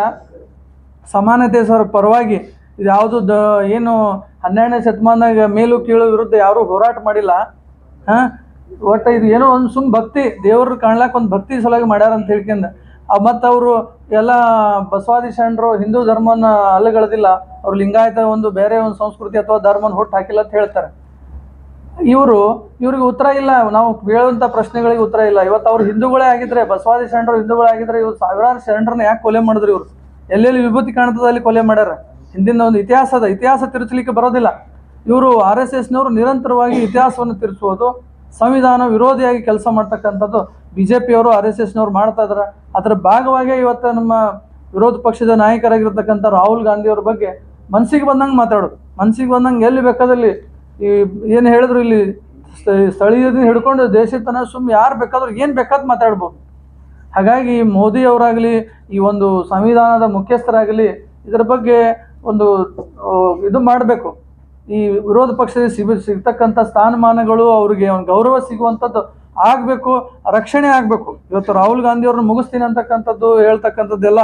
ಸಮಾನತೆ ಸರ್ ಪರವಾಗಿ ಇದು ಯಾವುದು ದ ಏನು ಹನ್ನೆರಡನೇ ಶತಮಾನದಾಗ ಮೇಲು ಕೀಳು ವಿರುದ್ಧ ಯಾರೂ ಹೋರಾಟ ಮಾಡಿಲ್ಲ. ಹಾಂ? ಒಟ್ಟು ಇದು ಏನೋ ಒಂದು ಸುಮ್ಮ ಭಕ್ತಿ, ದೇವ್ರ ಕಾಣ್ಲಾಕ ಒಂದು ಭಕ್ತಿ ಸಲುವಾಗಿ ಮಾಡ್ಯಾರ ಅಂತ ಹೇಳ್ಕೊಂಡ ಮತ್ತು ಅವರು ಎಲ್ಲ ಬಸವಾದಿ ಶರಣರು ಹಿಂದೂ ಧರ್ಮನ ಅಲ್ಲಗಳದಿಲ್ಲ ಅವ್ರು ಲಿಂಗಾಯತ ಒಂದು ಬೇರೆ ಒಂದು ಸಂಸ್ಕೃತಿ ಅಥವಾ ಧರ್ಮನ ಹುಟ್ಟು ಹಾಕಿಲ್ಲ ಅಂತ ಹೇಳ್ತಾರೆ. ಇವರು, ಇವ್ರಿಗೆ ಉತ್ತರ ಇಲ್ಲ, ನಾವು ಕೇಳುವಂಥ ಪ್ರಶ್ನೆಗಳಿಗೆ ಉತ್ತರ ಇಲ್ಲ. ಇವತ್ತು ಅವ್ರು ಹಿಂದೂಗಳೇ ಆಗಿದ್ರೆ, ಬಸವಾದಿ ಶರಣರು ಹಿಂದೂಗಳೇ ಆಗಿದ್ರೆ, ಇವ್ರು ಸಾವಿರಾರು ಶರಣರನ್ನ ಯಾಕೆ ಕೊಲೆ ಮಾಡಿದ್ರು ಇವರು? ಎಲ್ಲೆಲ್ಲಿ ವಿಭೂತಿ ಕಾಣ್ತದೆ ಅಲ್ಲಿ ಕೊಲೆ ಮಾಡ್ಯಾರ? ಹಿಂದಿನ ಒಂದು ಇತಿಹಾಸದ, ಇತಿಹಾಸ ತಿರುಚಲಿಕ್ಕೆ ಬರೋದಿಲ್ಲ. ಇವರು ಆರ್ ಎಸ್ ಎಸ್ನವರು ನಿರಂತರವಾಗಿ ಇತಿಹಾಸವನ್ನು ತಿರುಚುವುದು ಸಂವಿಧಾನ ವಿರೋಧಿಯಾಗಿ ಕೆಲಸ ಮಾಡ್ತಕ್ಕಂಥದ್ದು ಬಿ ಜೆ ಪಿಯವರು ಆರ್ ಎಸ್ ಎಸ್ನವ್ರು ಮಾಡ್ತಾ ಇದ್ದಾರೆ ಅದರ ಭಾಗವಾಗಿ ಇವತ್ತು ನಮ್ಮ ವಿರೋಧ ಪಕ್ಷದ ನಾಯಕರಾಗಿರ್ತಕ್ಕಂಥ ರಾಹುಲ್ ಗಾಂಧಿ ಅವ್ರ ಬಗ್ಗೆ ಮನ್ಸಿಗೆ ಬಂದಂಗೆ ಮಾತಾಡೋದು. ಮನ್ಸಿಗೆ ಬಂದಂಗೆ ಎಲ್ಲಿ ಬೇಕಾದಲ್ಲಿ ಈ ಏನು ಹೇಳಿದ್ರು ಇಲ್ಲಿ ಸ್ಥ- ಸ್ಥಳೀಯದಿಂದ ಹಿಡ್ಕೊಂಡು ದೇಶದ ತನಕ ಸುಮ್ಮನೆ ಯಾರು ಬೇಕಾದ್ರೂ ಏನು ಬೇಕಾದ್ ಮಾತಾಡ್ಬೋದು. ಹಾಗಾಗಿ ಮೋದಿ ಅವರಾಗಲಿ, ಈ ಒಂದು ಸಂವಿಧಾನದ ಮುಖ್ಯಸ್ಥರಾಗಲಿ ಇದರ ಬಗ್ಗೆ ಒಂದು ಇದು ಮಾಡಬೇಕು. ಈ ವಿರೋಧ ಪಕ್ಷದಲ್ಲಿ ಸಿಗ ಸಿಗ್ತಕ್ಕಂಥ ಸ್ಥಾನಮಾನಗಳು ಅವರಿಗೆ ಒಂದು ಗೌರವ ಸಿಗುವಂಥದ್ದು ಆಗಬೇಕು, ರಕ್ಷಣೆ ಆಗಬೇಕು. ಇವತ್ತು ರಾಹುಲ್ ಗಾಂಧಿ ಅವ್ರನ್ನ ಮುಗಿಸ್ತೀನಿ ಅಂತಕ್ಕಂಥದ್ದು ಹೇಳ್ತಕ್ಕಂಥದ್ದೆಲ್ಲ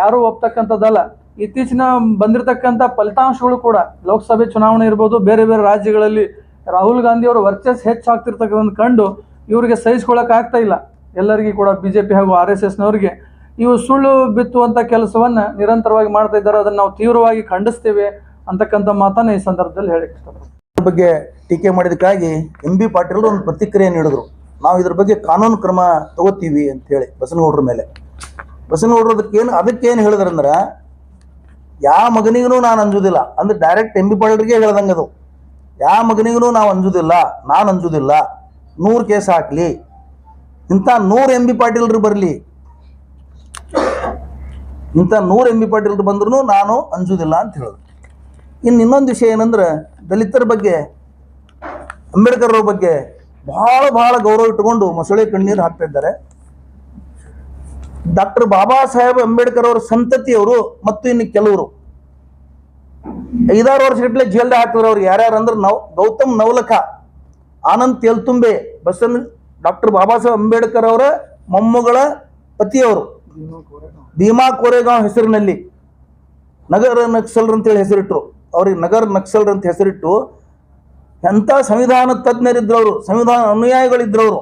ಯಾರೂ ಒಪ್ತಕ್ಕಂಥದ್ದಲ್ಲ. ಇತ್ತೀಚಿನ ಬಂದಿರತಕ್ಕಂಥ ಫಲಿತಾಂಶಗಳು ಕೂಡ ಲೋಕಸಭೆ ಚುನಾವಣೆ ಇರ್ಬೋದು, ಬೇರೆ ಬೇರೆ ರಾಜ್ಯಗಳಲ್ಲಿ ರಾಹುಲ್ ಗಾಂಧಿ ಅವರು ವರ್ಚಸ್ ಹೆಚ್ಚಾಗ್ತಿರ್ತಕ್ಕಂಥ ಕಂಡು ಇವರಿಗೆ ಸಹಿಸ್ಕೊಳ್ಳೋಕೆ ಆಗ್ತಾ ಇಲ್ಲ. ಎಲ್ಲರಿಗೂ ಕೂಡ ಬಿ ಜೆ ಪಿ ಹಾಗೂ ಆರ್ ಎಸ್ ಎಸ್ನವರಿಗೆ. ಇವು ಸುಳ್ಳು ಬಿತ್ತುವಂಥ ಕೆಲಸವನ್ನು ನಿರಂತರವಾಗಿ ಮಾಡ್ತಾ ಇದ್ದಾರೆ. ಅದನ್ನು ನಾವು ತೀವ್ರವಾಗಿ ಖಂಡಿಸ್ತೇವೆ. ಅಂತಕ್ಕಂಥ ಮಾತನ್ನ ಈ ಸಂದರ್ಭದಲ್ಲಿ ಹೇಳಕ್ಕೆ ಇದ್ರ ಬಗ್ಗೆ ಟೀಕೆ ಮಾಡಿದಕ್ಕಾಗಿ ಎಂ ಬಿ ಪಾಟೀಲ್ ಒಂದು ಪ್ರತಿಕ್ರಿಯೆ ನೀಡಿದ್ರು. ನಾವು ಇದ್ರ ಬಗ್ಗೆ ಕಾನೂನು ಕ್ರಮ ತಗೋತೀವಿ ಅಂತ ಹೇಳಿ ಬಸನಗೌಡ್ರ ಮೇಲೆ. ಬಸನಗೌಡ್ರು ಅದಕ್ಕೇನು ಅದಕ್ಕೇನು ಹೇಳಿದ್ರಂದ್ರೆ ಯಾವ ಮಗನಿಗೂ ನಾನು ಅಂಜುದಿಲ್ಲ. ಅಂದ್ರೆ ಡೈರೆಕ್ಟ್ ಎಂ ಬಿ ಪಾಟೀಲ್ರಿಗೆ ಹೇಳ್ದಂಗೆ ಅದು. ಯಾವ ಮಗನಿಗೂ ನಾವು ಅಂಜುದಿಲ್ಲ, ನಾನು ಅಂಜುದಿಲ್ಲ. ನೂರು ಕೇಸ್ ಹಾಕಲಿ. ಇಂಥ ನೂರು ಎಂ ಬಿ ಪಾಟೀಲ್ರು ಬರಲಿ. ಇಂಥ ನೂರು ಎಂ ಬಿ ಪಾಟೀಲ್ರು ಬಂದ್ರೂ ನಾನು ಅಂಜುದಿಲ್ಲ ಅಂತ ಹೇಳಿದ್ರು. ಇನ್ನು ಇನ್ನೊಂದು ವಿಷಯ ಏನಂದ್ರೆ ದಲಿತರ ಬಗ್ಗೆ, ಅಂಬೇಡ್ಕರ್ ಅವ್ರ ಬಗ್ಗೆ ಬಹಳ ಬಹಳ ಗೌರವ ಇಟ್ಟುಕೊಂಡು ಮೊಸಳೆ ಕಣ್ಣೀರು ಹಾಕ್ತಾ ಇದ್ದಾರೆ. ಡಾಕ್ಟರ್ ಬಾಬಾ ಸಾಹೇಬ್ ಅಂಬೇಡ್ಕರ್ ಅವರ ಸಂತತಿಯವರು ಮತ್ತು ಇನ್ನು ಕೆಲವರು. ಐದಾರು ವರ್ಷಗಟ್ಟಲೆ ಜೈಲ್ದಾಗ ಹಾಕಿದ್ರು ಅವ್ರು. ಯಾರ್ಯಾರು ಅಂದ್ರೆ ನವ್ ಗೌತಮ್ ನವಲಖ, ಆನಂದ್ ತೇಲ್ತುಂಬೆ, ಬಸನ್, ಡಾಕ್ಟರ್ ಬಾಬಾ ಸಾಹೇಬ್ ಅಂಬೇಡ್ಕರ್ ಅವರ ಮೊಮ್ಮಗಳ ಪತಿಯವರು. ಭೀಮಾ ಕೋರೆಗಾಂವ್ ಹೆಸರಿನಲ್ಲಿ, ನಗರ ನಕ್ಸಲ್ರು ಅಂತೇಳಿ ಹೆಸರಿಟ್ರು. ಅವ್ರಿಗೆ ನಗರ ನಕ್ಸಲ್ರು ಅಂತ ಹೆಸರಿಟ್ಟು ಎಂಥ ಸಂವಿಧಾನ ಅವರು ಸಂವಿಧಾನ ಅನುಯಾಯಿಗಳಿದ್ರು ಅವರು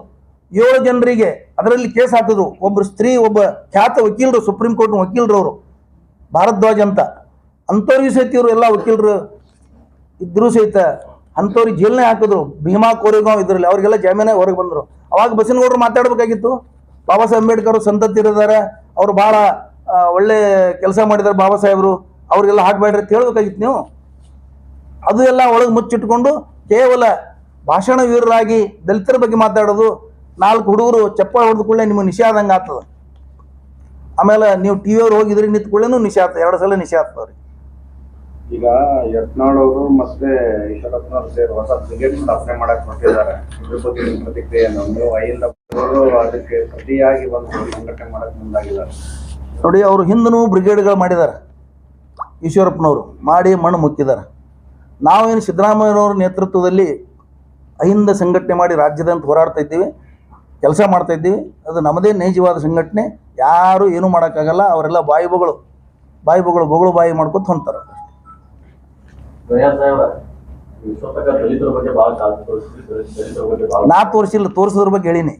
ಏಳು ಜನರಿಗೆ ಅದರಲ್ಲಿ ಕೇಸ್ ಹಾಕಿದ್ರು ಒಬ್ಬರು ಸ್ತ್ರೀ, ಒಬ್ಬ ಖ್ಯಾತ ವಕೀಲರು, ಸುಪ್ರೀಂ ಕೋರ್ಟ್ನ ವಕೀಲರು ಅವರು ಭಾರದ್ವಾಜ್ ಅಂತ. ಅಂಥವ್ರಿಗೂ ಸಹಿತ ಇವರು ಎಲ್ಲ ವಕೀಲರು ಇದ್ದರೂ ಸಹಿತ ಅಂಥವ್ರಿಗೆ ಜೈಲನೇ ಹಾಕಿದ್ರು. ಭೀಮಾ ಕೋರೆಗಾಂವ್ ಇದರಲ್ಲಿ ಅವರಿಗೆಲ್ಲ ಜಾಮೀನೇ ಹೊರಗೆ ಬಂದರು. ಅವಾಗ ಬಸನಗೌಡರು ಮಾತಾಡಬೇಕಾಗಿತ್ತು. ಬಾಬಾ ಸಾಹೇಬ್ ಅಂಬೇಡ್ಕರ್ ಸಂತತಿ ಅವರು ಭಾಳ ಒಳ್ಳೆ ಕೆಲಸ ಮಾಡಿದ್ದಾರೆ ಬಾಬಾ ಸಾಹೇಬರು ಅವ್ರಿಗೆಲ್ಲ ಹಾಕಬೇಡ್ರಿ ಅಂತ ಹೇಳ್ಬೇಕಾಗಿತ್ತು ನೀವು? ಅದು ಎಲ್ಲ ಒಳಗೆ ಮುಚ್ಚಿಟ್ಕೊಂಡು ಕೇವಲ ಭಾಷಣ ವೀರರಾಗಿ ದಲಿತರ ಬಗ್ಗೆ ಮಾತಾಡೋದು ನಾಲ್ಕು ಹುಡುಗರು ಚಪ್ಪಾಳೆ ಹೊಡೆದ ಕೂಡಲೇ ನಿಮಗೆ ನಿಷೇಧಂಗೆ ಆಗ್ತದೆ. ಆಮೇಲೆ ನೀವು ಟಿ ವಿಯವ್ರು ಹೋಗಿದ್ರೆ ನಿಂತ ಕೂಡಲೇ ನಿಷೇಧ ಎರಡು ಸಲ ನಿಷೇಧ ಆಗ್ತವ್ರಿ ಈಗ ಯತ್ನಾಳ್ ಅವರು ಮತ್ತೆ ಈಶ್ವರಪ್ಪನವ್ರು ಸೇರಿ ಹೊಸ ಬ್ರಿಗೇಡ್ ಸ್ಥಾಪನೆ ಮಾಡಕ್ ಹೊರಟಿದ್ದಾರೆ. ಇದ್ರ ಬಗ್ಗೆ ನಿಮ್ ಪ್ರತಿಕ್ರಿಯೆ ಏನು? ನೀವು ಐಯಿಂದ ಅವರು ಅದಕ್ಕೆ ಪ್ರತಿಯಾಗಿ ಒಂದು ಸಂಘಟನೆ ಮಾಡಕ್ ಮುಂದಾಗಿದ್ದಾರೆ. ನೋಡಿ ಅವರು ಹಿಂದೂ ಬ್ರಿಗೇಡ್ಗಳು ಮಾಡಿದ್ದಾರೆ. ಈಶ್ವರಪ್ಪನವರು. ಮಾಡಿ ಮಣ್ಣು ಮುಕ್ಕಿದ್ದಾರೆ. ನಾವೇನು ಸಿದ್ದರಾಮಯ್ಯನವ್ರ ನೇತೃತ್ವದಲ್ಲಿ ಅಹಿಂದ ಸಂಘಟನೆ ಮಾಡಿ ರಾಜ್ಯದಂತ ಹೋರಾಡ್ತಾ ಇದ್ದೀವಿ ಕೆಲಸ ಮಾಡ್ತಾ ಇದ್ದೀವಿ ಅದು ನಮ್ಮದೇ ನೈಜವಾದ ಸಂಘಟನೆ ಯಾರು ಏನೂ ಮಾಡೋಕ್ಕಾಗಲ್ಲ ಅವರೆಲ್ಲ ಬಾಯಿ ಬೊಗಳು ಬಾಯಿ ಬೊಗಳು ಬೊಗಳು ಬಾಯಿ ಮಾಡ್ಕೊತ ಹೊಂತಾರೆ ನಾ ತೋರಿಸಿಲ್ಲ ತೋರಿಸೋದ್ರ ಬಗ್ಗೆ ಹೇಳಿನಿ.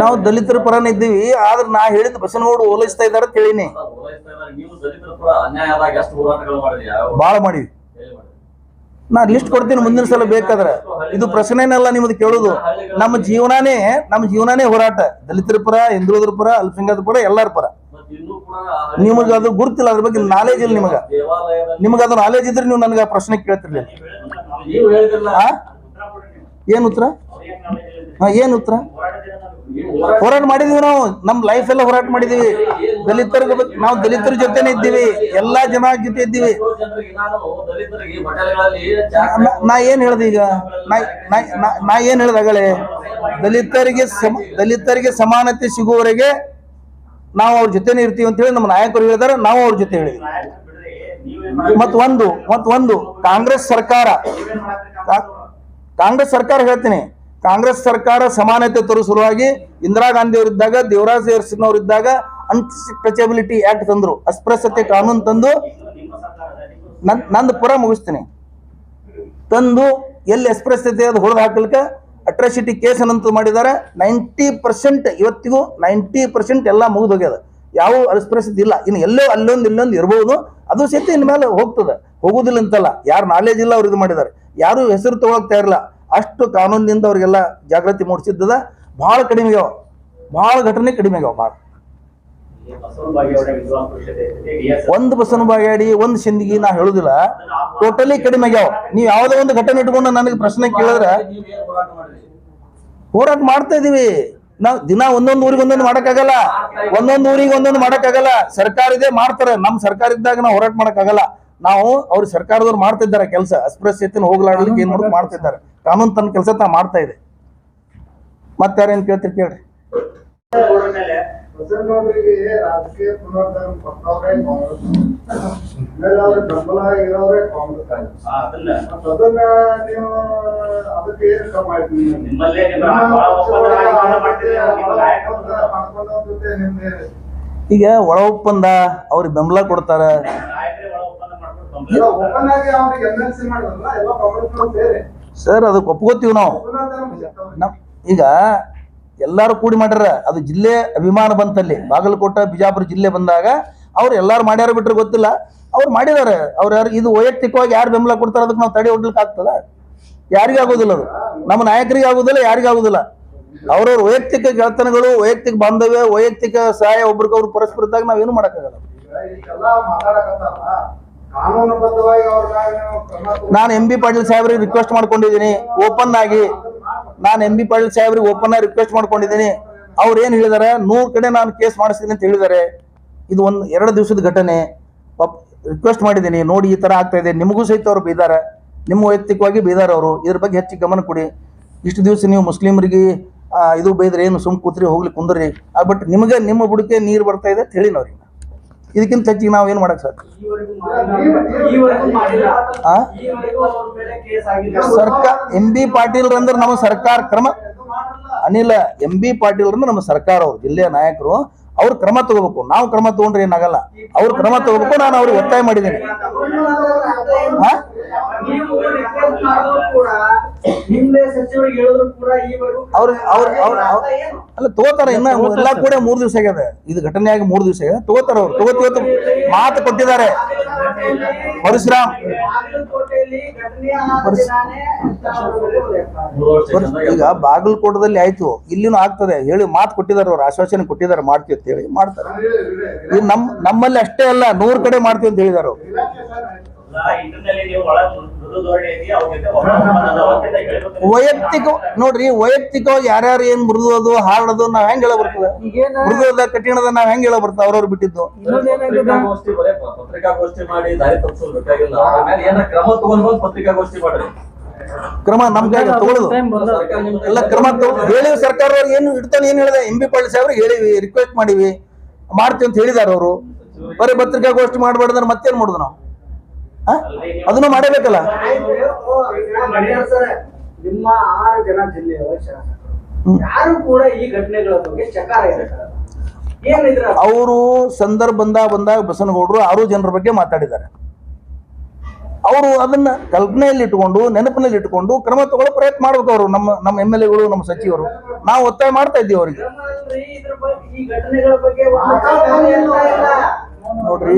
ನೀವು ದಲಿತರ ಪರನ ಇದ್ದೀವಿ ಆದ್ರೆ ನಾ ಹೇಳಿದ ಬಸನಗೌಡ ಓಲೈಸ್ತಾ ಇದಾರೆ ಅಂತ ಹೇಳಿನಿ ಇದ್ದಾರೆ. ಭಾಳ ಮಾಡಿವಿ. ನಾ ಲಿಸ್ಟ್ ಕೊಡ್ತೀನಿ ಮುಂದಿನ ಸಲ ಬೇಕಾದ್ರೆ. ಇದು ಪ್ರಶ್ನೆನಲ್ಲ ನಿಮ್ದು ಕೇಳೋದು. ನಮ್ಮ ಜೀವನಾನೇ ನಮ್ಮ ಜೀವನಾನೇ ಹೋರಾಟ. ದಲಿತರ ಪರ ಹಿಂದುಳಿದ್ರ ಪರ ಅಲ್ಪಸಂಖ್ಯಾತರ ಪರ ಎಲ್ಲರ ಪರ. ನಿಮಗೆ ಅದು ಗುರುತಿಲ್ಲ ಅದ್ರ ಬಗ್ಗೆ ನಾಲೆಜ್ ಇಲ್ಲ ನಿಮಗೆ. ನಿಮಗ ಅದು ನಾಲೆಜ್ ಇದ್ರೆ ನೀವು ನನಗೆ ಆ ಪ್ರಶ್ನೆ ಕೇಳ್ತಿರ್ಲಿಲ್ಲ. ಏನ್ ಉತ್ತರ? ಏನ್ ಉತ್ತರ? ಹೋರಾಟ ಮಾಡಿದೀವಿ ನಾವು. ನಮ್ಮ ಲೈಫ್ ಎಲ್ಲ ಹೋರಾಟ ಮಾಡಿದೀವಿ. ದಲಿತರ ನಾವು ದಲಿತರ ಜೊತೆನೆ ಇದ್ದೀವಿ. ಎಲ್ಲಾ ಜನ ಜೊತೆ ಇದ್ದೀವಿ. ನಾ- ಏನ್ ಹೇಳ್ದೆ ಈಗ? ನಾ ಏನ್ ಹೇಳ್ದಾಗಲೇ ದಲಿತರಿಗೆ ಸಮ ದಲಿತರಿಗೆ ಸಮಾನತೆ ಸಿಗುವವರೆಗೆ ನಾವು ಅವ್ರ ಜೊತೆನೆ ಇರ್ತೀವಿ ಅಂತ ಹೇಳಿ ನಮ್ಮ ನಾಯಕರು ಹೇಳಿದಾರೆ. ನಾವು ಅವ್ರ ಜೊತೆ ಹೇಳಿದ್ವಿ. ಮತ್ ಒಂದು ಮತ್ ಒಂದು, ಕಾಂಗ್ರೆಸ್ ಸರ್ಕಾರ. ಕಾಂಗ್ರೆಸ್ ಸರ್ಕಾರ ಹೇಳ್ತೀನಿ. ಕಾಂಗ್ರೆಸ್ ಸರ್ಕಾರ ಸಮಾನತೆ ತರುವ ಸಲುವಾಗಿ ಇಂದಿರಾ ಗಾಂಧಿ ಅವರಿದ್ದಾಗ, ದೇವರಾಜ್ ಇದ್ದಾಗ ಅನ್ಟಚಬಿಲಿಟಿ ಆಕ್ಟ್ ತಂದ್ರು. ಅಸ್ಪೃಶ್ಯತೆ ಕಾನೂನು ತಂದು ನಂದು ಪುರ ಮುಗಿಸ್ತೀನಿ. ತಂದು ಎಲ್ಲಿ ಅಸ್ಪೃಶ್ಯತೆ ಅದು ಹೊಡೆದು ಹಾಕಲಿಕ್ಕೆ? ಅಟ್ರಾಸಿಟಿ ಕೇಸ್ ಅನ್ನಂತ ಮಾಡಿದ್ದಾರೆ. ನೈಂಟಿ ಪರ್ಸೆಂಟ್ ಇವತ್ತಿಗೂ ನೈಂಟಿ ಪರ್ಸೆಂಟ್ ಎಲ್ಲ ಮುಗಿದೋಗ್ಯದ ಯಾವ ಅಸ್ಪೃಶ್ಯತೆ ಇಲ್ಲ. ಇನ್ನು ಎಲ್ಲೋ ಅಲ್ಲೊಂದು ಇಲ್ಲೊಂದು ಇರ್ಬೋದು. ಅದು ಸಹಿತ ಇನ್ಮೇಲೆ ಹೋಗ್ತದೆ. ಹೋಗುದಿಲ್ಲ ಅಂತಲ್ಲ. ಯಾರು ನಾಲೆಜ್ ಇಲ್ಲ ಅವ್ರು ಇದು ಮಾಡಿದ್ದಾರೆ. ಯಾರು ಹೆಸರು ತಗೊಳಕ್ ತಯಾರಿಲ್ಲ. ಅಷ್ಟು ಕಾನೂನಿನಿಂದ ಅವರಿಗೆಲ್ಲ ಜಾಗೃತಿ ಮೂಡಿಸಿದ್ದದ ಭಾಳ ಕಡಿಮೆ ಆಗ್ಯಾವ. ಭಾಳ ಘಟನೆ ಕಡಿಮೆ ಆಗ್ಯಾವ, ಭಾಳ. ಒಂದು ಬಸವನ ಬಾಗಾಡಿ ಒಂದು ಸಿಂದಗಿ ನಾ ಹೇಳುದಿಲ್ಲ. ಟೋಟಲಿ ಕಡಿಮೆ ಆಗ್ಯಾವ. ನೀವು ಯಾವುದೋ ಒಂದು ಘಟನೆ ಇಟ್ಕೊಂಡು ನನಗೆ ಪ್ರಶ್ನೆ ಕೇಳಿದ್ರೆ ಹೋರಾಟ ಮಾಡ್ತಾ ಇದೀವಿ. ನಾವು ದಿನ ಒಂದೊಂದು ಊರಿಗೆ ಒಂದೊಂದು ಮಾಡಕ್ಕಾಗಲ್ಲ. ಒಂದೊಂದು ಊರಿಗೆ ಒಂದೊಂದು ಮಾಡಕ್ಕಾಗಲ್ಲ. ಸರ್ಕಾರ ಇದೆ ಮಾಡ್ತಾರೆ. ನಮ್ಮ ಸರ್ಕಾರ ಇದ್ದಾಗ ನಾವು ಹೋರಾಟ ಮಾಡಕ್ಕಾಗಲ್ಲ. ನಾವು ಅವ್ರ ಸರ್ಕಾರದವ್ರು ಮಾಡ್ತಿದ್ದಾರೆ ಕೆಲಸ. ಅಸ್ಪೃಶ್ಯತೆನ ಹೋಗ್ಲಾಡ್ಲಿಕ್ಕೆ ಏನ್ ಮಾಡ್ತಿದ್ದಾರೆ. ಕಾನೂನು ತನ್ನ ಕೆಲಸ ತಾ ಮಾಡ್ತಾ ಇದೆ. ಮತ್ತೆ ಯಾರೇನ್ ಕೇಳ್ತೀರಿ ಕೇಳ್ರಿ. ಈಗ ಒಳ ಒಪ್ಪಂದ ಅವ್ರಿಗೆ ಬೆಂಬಲ ಕೊಡ್ತಾರ. ಒಪ್ಪಂದ ಸೇರಿ ಅದಕ್ಕೆ ಒಪ್ಕೋತೀವಿ ನಾವು. ನಮ್ ಈಗ ಎಲ್ಲಾರು ಕೂಡಿ ಮಾಡ್ಯಾರ, ಅದು ಜಿಲ್ಲೆ ಅಭಿಮಾನ ಬಂತಲ್ಲಿ. ಬಾಗಲಕೋಟೆ, ಬಿಜಾಪುರ ಜಿಲ್ಲೆ ಬಂದಾಗ ಅವ್ರು ಎಲ್ಲಾರು ಮಾಡ್ಯಾರ ಬಿಟ್ಟರೆ ಗೊತ್ತಿಲ್ಲ. ಅವ್ರು ಮಾಡಿದಾರೆ. ಅವ್ರು ಯಾರು ಇದು ವೈಯಕ್ತಿಕವಾಗಿ ಯಾರು ಬೆಂಬಲ ಕೊಡ್ತಾರ ಅದಕ್ಕೆ ನಾವು ತಡೆ ಹೊಡ್ಲಿಕ್ಕೆ ಆಗ್ತದ? ಯಾರಿಗೂ ಆಗೋದಿಲ್ಲ ಅದು. ನಮ್ಮ ನಾಯಕರಿಗೆ ಆಗೋದಿಲ್ಲ, ಯಾರಿಗೂ ಆಗೋದಿಲ್ಲ. ಅವ್ರವ್ರ ವೈಯಕ್ತಿಕ ಗೆಳೆತನಗಳು, ವೈಯಕ್ತಿಕ ಬಾಂಧವ್ಯ, ವೈಯಕ್ತಿಕ ಸಹಾಯ ಒಬ್ರಿಗೊಬ್ರು ಪರಸ್ಪರದಾಗ ನಾವೇನು ಮಾಡಕ್ಕಾಗಲ್ಲ. ನಾನು ಎಂ ಬಿ ಪಾಟೀಲ್ ಸಾಹೇಬ್ರಿಗೆ ರಿಕ್ವೆಸ್ಟ್ ಮಾಡ್ಕೊಂಡಿದ್ದೀನಿ. ಓಪನ್ ಆಗಿ. ನಾನು ಎಂ ಬಿ ಪಾಟೀಲ್ ಸಾಹೇಬ್ರಿಗೆ ಓಪನ್ ಆಗಿ ರಿಕ್ವೆಸ್ಟ್ ಮಾಡ್ಕೊಂಡಿದ್ದೀನಿ. ಅವ್ರು ಏನು ಹೇಳಿದ್ದಾರೆ ನೂರು ಕಡೆ ನಾನು ಕೇಸ್ ಮಾಡಿಸ್ತೀನಿ ಅಂತ ಹೇಳಿದ್ದಾರೆ ಇದು ಒಂದು ಎರಡು ದಿವಸದ ಘಟನೆ. ರಿಕ್ವೆಸ್ಟ್ ಮಾಡಿದ್ದೀನಿ. ನೋಡಿ, ಈ ಥರ ಆಗ್ತಾ ಇದೆ. ನಿಮಗೂ ಸಹಿತ ಅವರು ಬೈದಾರೆ. ನಿಮ್ಮ ವೈಯಕ್ತಿಕವಾಗಿ ಬೈದಾರೆ ಅವರು. ಇದ್ರ ಬಗ್ಗೆ ಹೆಚ್ಚು ಗಮನ ಕೊಡಿ. ಇಷ್ಟು ದಿವಸ ನೀವು ಮುಸ್ಲಿಮರಿಗೆ ಇದು ಬೈದ್ರೆ ಏನು ಸುಮ್ ಕೂತ್ರಿ, ಹೋಗ್ಲಿ, ಕುಂದ್ರಿ. ಬಟ್ ನಿಮಗೆ ನಿಮ್ಮ ಬುಡಕ್ಕೆ ನೀರು ಬರ್ತಾ ಇದೆ ಅವ್ರಿಗೆ ಇದಕ್ಕಿಂತ ಹೆಚ್ಚಿಗೆ ನಾವು ಏನು ಮಾಡಕ್ ಸಾಧ್ಯ? ಸರ್ಕಾರ ಎಂ ಬಿ ಪಾಟೀಲ್ ಅಂದ್ರೆ ನಮ್ಮ ಸರ್ಕಾರ ಕ್ರಮ. ಅನಿಲ ಎಂ ಬಿ ಪಾಟೀಲ್ ಅಂದ್ರೆ ನಮ್ಮ ಸರ್ಕಾರ ಅವ್ರು, ಜಿಲ್ಲೆಯ ನಾಯಕರು. ಅವ್ರು ಕ್ರಮ ತಗೋಬೇಕು. ನಾವು ಕ್ರಮ ತಗೊಂಡ್ರೆ ಏನಾಗಲ್ಲ. ಅವ್ರು ಕ್ರಮ ತಗೋಬೇಕು, ನಾನು ಅವ್ರಿಗೆ ಒತ್ತಾಯ ಮಾಡಿದ್ದೀನಿ. ನಿಮ್ದೇ ಸಚಿವರಿಗೆ ಹೇಳಿದ್ರು ಕೂಡ ಈವರೆಗೂ ಅವ್ರ ಅವ್ರ ಅವ್ರ ಅವ್ರ- ಅಲ್ಲ ತಗೋತಾರ ಇನ್ನ ಎಲ್ಲಾ ಕೂಡ ಮೂರ್ ದಿವಸ ಆಗ್ಯದ. ಇದು ಘಟನೆ ಆಗಿ ಮೂರ್ ದಿವಸ ಆಗ್ಯದ. ತಗೋತಾರ ಅವ್ರು. ತಗೋತೀವತ್ತು ಮಾತು ಕೊಟ್ಟಿದ್ದಾರೆ. ಪರಶುರಾಮ್. ಈಗ ಬಾಗಲಕೋಟದಲ್ಲಿ ಆಯ್ತು. ಇಲ್ಲಿನೂ ಆಗ್ತದೆ. ಹೇಳಿ ಮಾತು ಕೊಟ್ಟಿದ್ದಾರೆ ಅವ್ರು. ಆಶ್ವಾಸನೆ ಕೊಟ್ಟಿದ್ದಾರೆ. ಮಾಡ್ತೀವಿ ಅಂತ ಹೇಳಿ ಮಾಡ್ತಾರೆ. ಈಗ ನಮ್ಮ ನಮ್ಮಲ್ಲಿ ಅಷ್ಟೇ ಅಲ್ಲ. ನೂರು ಕಡೆ ಮಾಡ್ತೀವಿ ಅಂತ ಹೇಳಿದಾರೆ ಮೃದು ವೈಯಕ್ತಿಕ ನೋಡ್ರಿ ವೈಯಕ್ತಿಕವಾಗಿ ಯಾರ್ಯಾರು ಏನ್ ಮೃದುವುದು ಹಾಡೋದು ನಾವ್ ಹೆಂಗ್ ಹೇಳ ಬರ್ತದ ಮೃದುದ ಕಠಿಣದ ನಾವ್ ಹೆಂಗ್ ಹೇಳ ಬರ್ತದೆ ಅವ್ರವ್ರು ಬಿಟ್ಟಿದ್ದು. ಪತ್ರಿಕಾಗೋಷ್ಠಿ ಮಾಡಿ ದಾರಿ ತಪ್ಪಿಸೋದು ಬೇಕಾಗಿಲ್ಲ. ಆಮೇಲೆ ಏನ ಕ್ರಮ ಪತ್ರಿಕಾಗೋಷ್ಠಿ ಮಾಡ್ರಿ. ಕ್ರಮ ನಮ್ ಕೈಗೆ ತಗೊಳ್ಳೋದು ಸರ್ಕಾರ ಎಲ್ಲ ಕ್ರಮ ಹೇಳಿವಿ ಸರ್ಕಾರದವ್ರು ಏನು ಇಡ್ತಾನೆ ಏನ್ ಹೇಳಿದೆ? ಎಂ ಬಿ ಪಾಟೀಲ್ ಸಾಹೇಬ್ರಿಗೆ ಹೇಳಿವಿ ರಿಕ್ವೆಸ್ಟ್ ಮಾಡಿವಿ. ಮಾಡ್ತೀವಿ ಅಂತ ಹೇಳಿದಾರ ಅವರು. ಬರೀ ಪತ್ರಿಕಾಗೋಷ್ಠಿ ಮಾಡ್ಬಾರ್ದ್ರೆ ಮತ್ತೇನ್ ಮಾಡುದು ನಾವು? ಅದನ್ನು ಮಾಡಬೇಕಲ್ಲ? ನಿಮ್ಮ ಆರು ಜನ ಜಿಲ್ಲೆಯ ಶಾಸಕರು ಯಾರು ಕೂಡ ಈ ಘಟನೆಗಳ ಬಗ್ಗೆ ಚಕಾರ ಏನಿದ್ರ ಅವರು ಸಂದರ್ಭ ಬಂದಾಗ ಬಂದಾಗ ಬಸನಗೌಡರು ಆರು ಜನರ ಬಗ್ಗೆ ಮಾತಾಡಿದ್ದಾರೆ. ಅವರು ಅದನ್ನ ಕಲ್ಪನೆಯಲ್ಲಿ ಇಟ್ಕೊಂಡು ನೆನಪಿನಲ್ಲಿ ಇಟ್ಕೊಂಡು ಕ್ರಮ ತಗೊಳ್ಳೋ ಪ್ರಯತ್ನ ಮಾಡ್ಬೇಕು ಅವರು ನಮ್ಮ ನಮ್ಮ ಎಂ ಎಲ್ ಎಗಳು ನಮ್ಮ ಸಚಿವರು. ನಾವು ಒತ್ತಾಯ ಮಾಡ್ತಾ ಇದ್ದೀವಿ ಅವರಿಗೆ. ನೋಡ್ರಿ.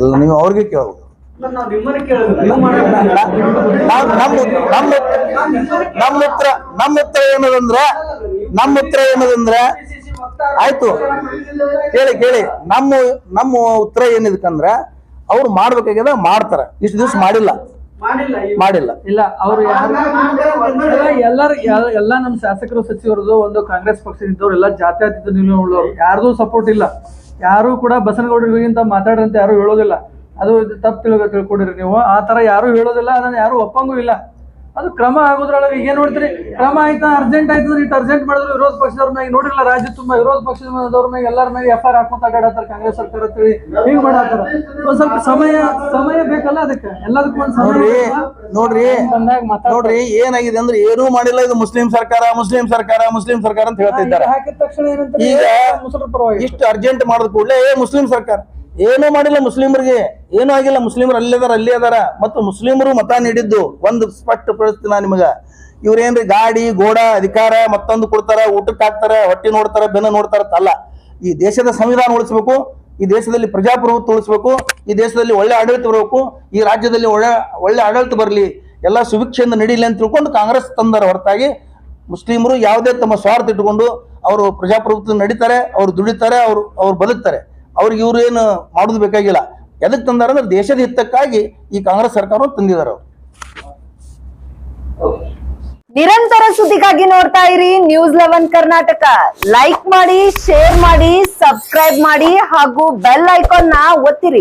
ಎಲ್ಲ ನೀವು ಅವ್ರಿಗೆ ಕೇಳ್ಬೇಕು. ನಮ್ಮ ಉತ್ತರ ನಮ್ಮ ಉತ್ತರ ಏನದಂದ್ರೆ ನಮ್ಮ ಉತ್ತರ ಏನದಂದ್ರೆ ಆಯ್ತು. ಕೇಳಿ ಕೇಳಿ. ನಮ್ಮ ನಮ್ಮ ಉತ್ತರ ಏನಿದಕ್ಕಂದ್ರ ಅವ್ರು ಮಾಡ್ಬೇಕಾಗ್ಯದ ಮಾಡ್ತಾರ. ಇಷ್ಟು ದಿವಸ ಮಾಡಿಲ್ಲ. ಮಾಡಿಲ್ಲ ಇಲ್ಲ ಅವ್ರು ಎಲ್ಲರೂ ಎಲ್ಲರ ಎಲ್- ಎಲ್ಲ ನಮ್ಮ ಶಾಸಕರು ಸಚಿವರದು ಒಂದು ಕಾಂಗ್ರೆಸ್ ಪಕ್ಷದಿದ್ದವ್ರು ಎಲ್ಲ ಜಾತ್ಯತೀತ ನಿಲುವ ಉಳ್ಳೋರು ಯಾರ್ದು ಸಪೋರ್ಟ್ ಇಲ್ಲ. ಯಾರು ಕೂಡ ಬಸನಗೌಡರಿಗಿಂತ ಮಾತಾಡ್ರಂತ ಯಾರು ಹೇಳೋದಿಲ್ಲ. ಅದು ತಪ್ಪು ತಿಳ್ಕೊ ತಿಳ್ಕೊಂಡಿರಿ ನೀವು. ಆ ತರ ಯಾರು ಹೇಳೋದಿಲ್ಲ ಅದನ್ನ ಯಾರು ಒಪ್ಪಂಗೂ ಇಲ್ಲ. ಅದು ಕ್ರಮ ಆಗೋದ್ರೊಳಗೆ ಈಗ ಏನ್ ನೋಡ್ತೀರಿ? ಕ್ರಮ ಆಯ್ತಾ? ಅರ್ಜೆಂಟ್ ಆಯ್ತು ಇಟ್ಟು ಅರ್ಜೆಂಟ್ ಮಾಡಿದ್ರು ವಿರೋಧ ಪಕ್ಷದವ್ರ ಮ್ಯಾಗ ನೋಡಿರಲ್ಲ ರಾಜ್ಯ ತುಂಬಾ ವಿರೋಧ ಪಕ್ಷದವ್ರ ಮ್ಯಾಗ ಎಲ್ಲರ ಮ್ಯಾಗ ಎಫ್ ಆರ್ ಹಾಕೊಂತ ಅಡ್ಡಾಡತ್ತಾರ ಕಾಂಗ್ರೆಸ್ ಸರ್ಕಾರ ಅಂತೇಳಿ ಹಿಂಗ್ ಮಾಡತಾರ ಒಂದ್ ಸ್ವಲ್ಪ ಸಮಯ ಸಮಯ ಬೇಕಲ್ಲ ಅದಕ್ಕೆ? ಎಲ್ಲದಕ್ಕೂ ಒಂದ್ ಸಮಯ ನೋಡ್ರಿ? ನೋಡ್ರಿ ಏನಾಗಿದೆ ಅಂದ್ರೆ ಏನೂ ಮಾಡಿಲ್ಲ ಇದು ಮುಸ್ಲಿಂ ಸರ್ಕಾರ ಮುಸ್ಲಿಂ ಸರ್ಕಾರ ಮುಸ್ಲಿಂ ಸರ್ಕಾರ ಅಂತ ಹೇಳ್ತಿದ್ದಾರೆ. ಹಾಕಿದ ತಕ್ಷಣ ಏನಂತ ಈಗ ಇಷ್ಟು ಅರ್ಜೆಂಟ್ ಮಾಡಿದ ಕೂಡಲೇ ಏ ಮುಸ್ಲಿಂ ಸರ್ಕಾರ ಏನೂ ಮಾಡಿಲ್ಲ ಮುಸ್ಲಿಮರಿಗೆ, ಏನೂ ಆಗಿಲ್ಲ. ಮುಸ್ಲಿಮರು ಅಲ್ಲೇ ಅದಾರ ಅಲ್ಲೇ ಅದಾರ. ಮತ್ತು ಮುಸ್ಲಿಮರು ಮತ ನೀಡಿದ್ದು ಒಂದು ಸ್ಪಷ್ಟ ಪರಿಸ್ಥಿತಿ ನಾ ನಿಮಗ ಇವ್ರೇನ್ರಿ, ಗಾಡಿ, ಗೋಡ, ಅಧಿಕಾರ, ಮತ್ತೊಂದು ಕೊಡ್ತಾರ, ಊಟಕ್ಕೆ ಹಾಕ್ತಾರ, ಹೊಟ್ಟೆ ನೋಡ್ತಾರ, ಬೆನ್ನ ನೋಡ್ತಾರ ತಲ್ಲ ಈ ದೇಶದ ಸಂವಿಧಾನ ಉಳಿಸ್ಬೇಕು, ಈ ದೇಶದಲ್ಲಿ ಪ್ರಜಾಪ್ರಭುತ್ವ ಉಳಿಸ್ಬೇಕು, ಈ ದೇಶದಲ್ಲಿ ಒಳ್ಳೆ ಆಡಳಿತ ಬರಬೇಕು, ಈ ರಾಜ್ಯದಲ್ಲಿ ಒಳ್ಳೆ ಒಳ್ಳೆ ಆಡಳಿತ ಬರಲಿ, ಎಲ್ಲ ಸುಭಿಕ್ಷೆಯಿಂದ ನಡೀಲಿ ಅಂತ ತಿಳ್ಕೊಂಡು ಕಾಂಗ್ರೆಸ್ ತಂದರ ಹೊರತಾಗಿ ಮುಸ್ಲಿಮರು ಯಾವುದೇ ತಮ್ಮ ಸ್ವಾರ್ಥ ಇಟ್ಟುಕೊಂಡು ಅವರು ಪ್ರಜಾಪ್ರಭುತ್ವ ನಡೀತಾರೆ, ಅವರು ದುಡಿತಾರೆ, ಅವರು, ಅವ್ರು ಬದುಕ್ತಾರೆ. ಅವ್ರಿಗೆ ಇವ್ರು ಏನು ಮಾಡೋದು ಬೇಕಾಗಿಲ್ಲ. ಎದಕ್ಕೆ ತಂದಾರ ಅಂದ್ರೆ ದೇಶದ ಹಿತಕ್ಕಾಗಿ ಈ ಕಾಂಗ್ರೆಸ್ ಸರ್ಕಾರ ತಂದಿದ್ದಾರೆ ಅವ್ರು. ನಿರಂತರ ಸುದ್ದಿಗಾಗಿ ನೋಡ್ತಾ ಇರಿ ನ್ಯೂಸ್ ಲೆವೆನ್ ಕರ್ನಾಟಕ. ಲೈಕ್ ಮಾಡಿ ಶೇರ್ ಮಾಡಿ ಸಬ್ಸ್ಕ್ರೈಬ್ ಮಾಡಿ ಹಾಗೂ ಬೆಲ್ ಐಕಾನ್ನ ಒತ್ತಿರಿ.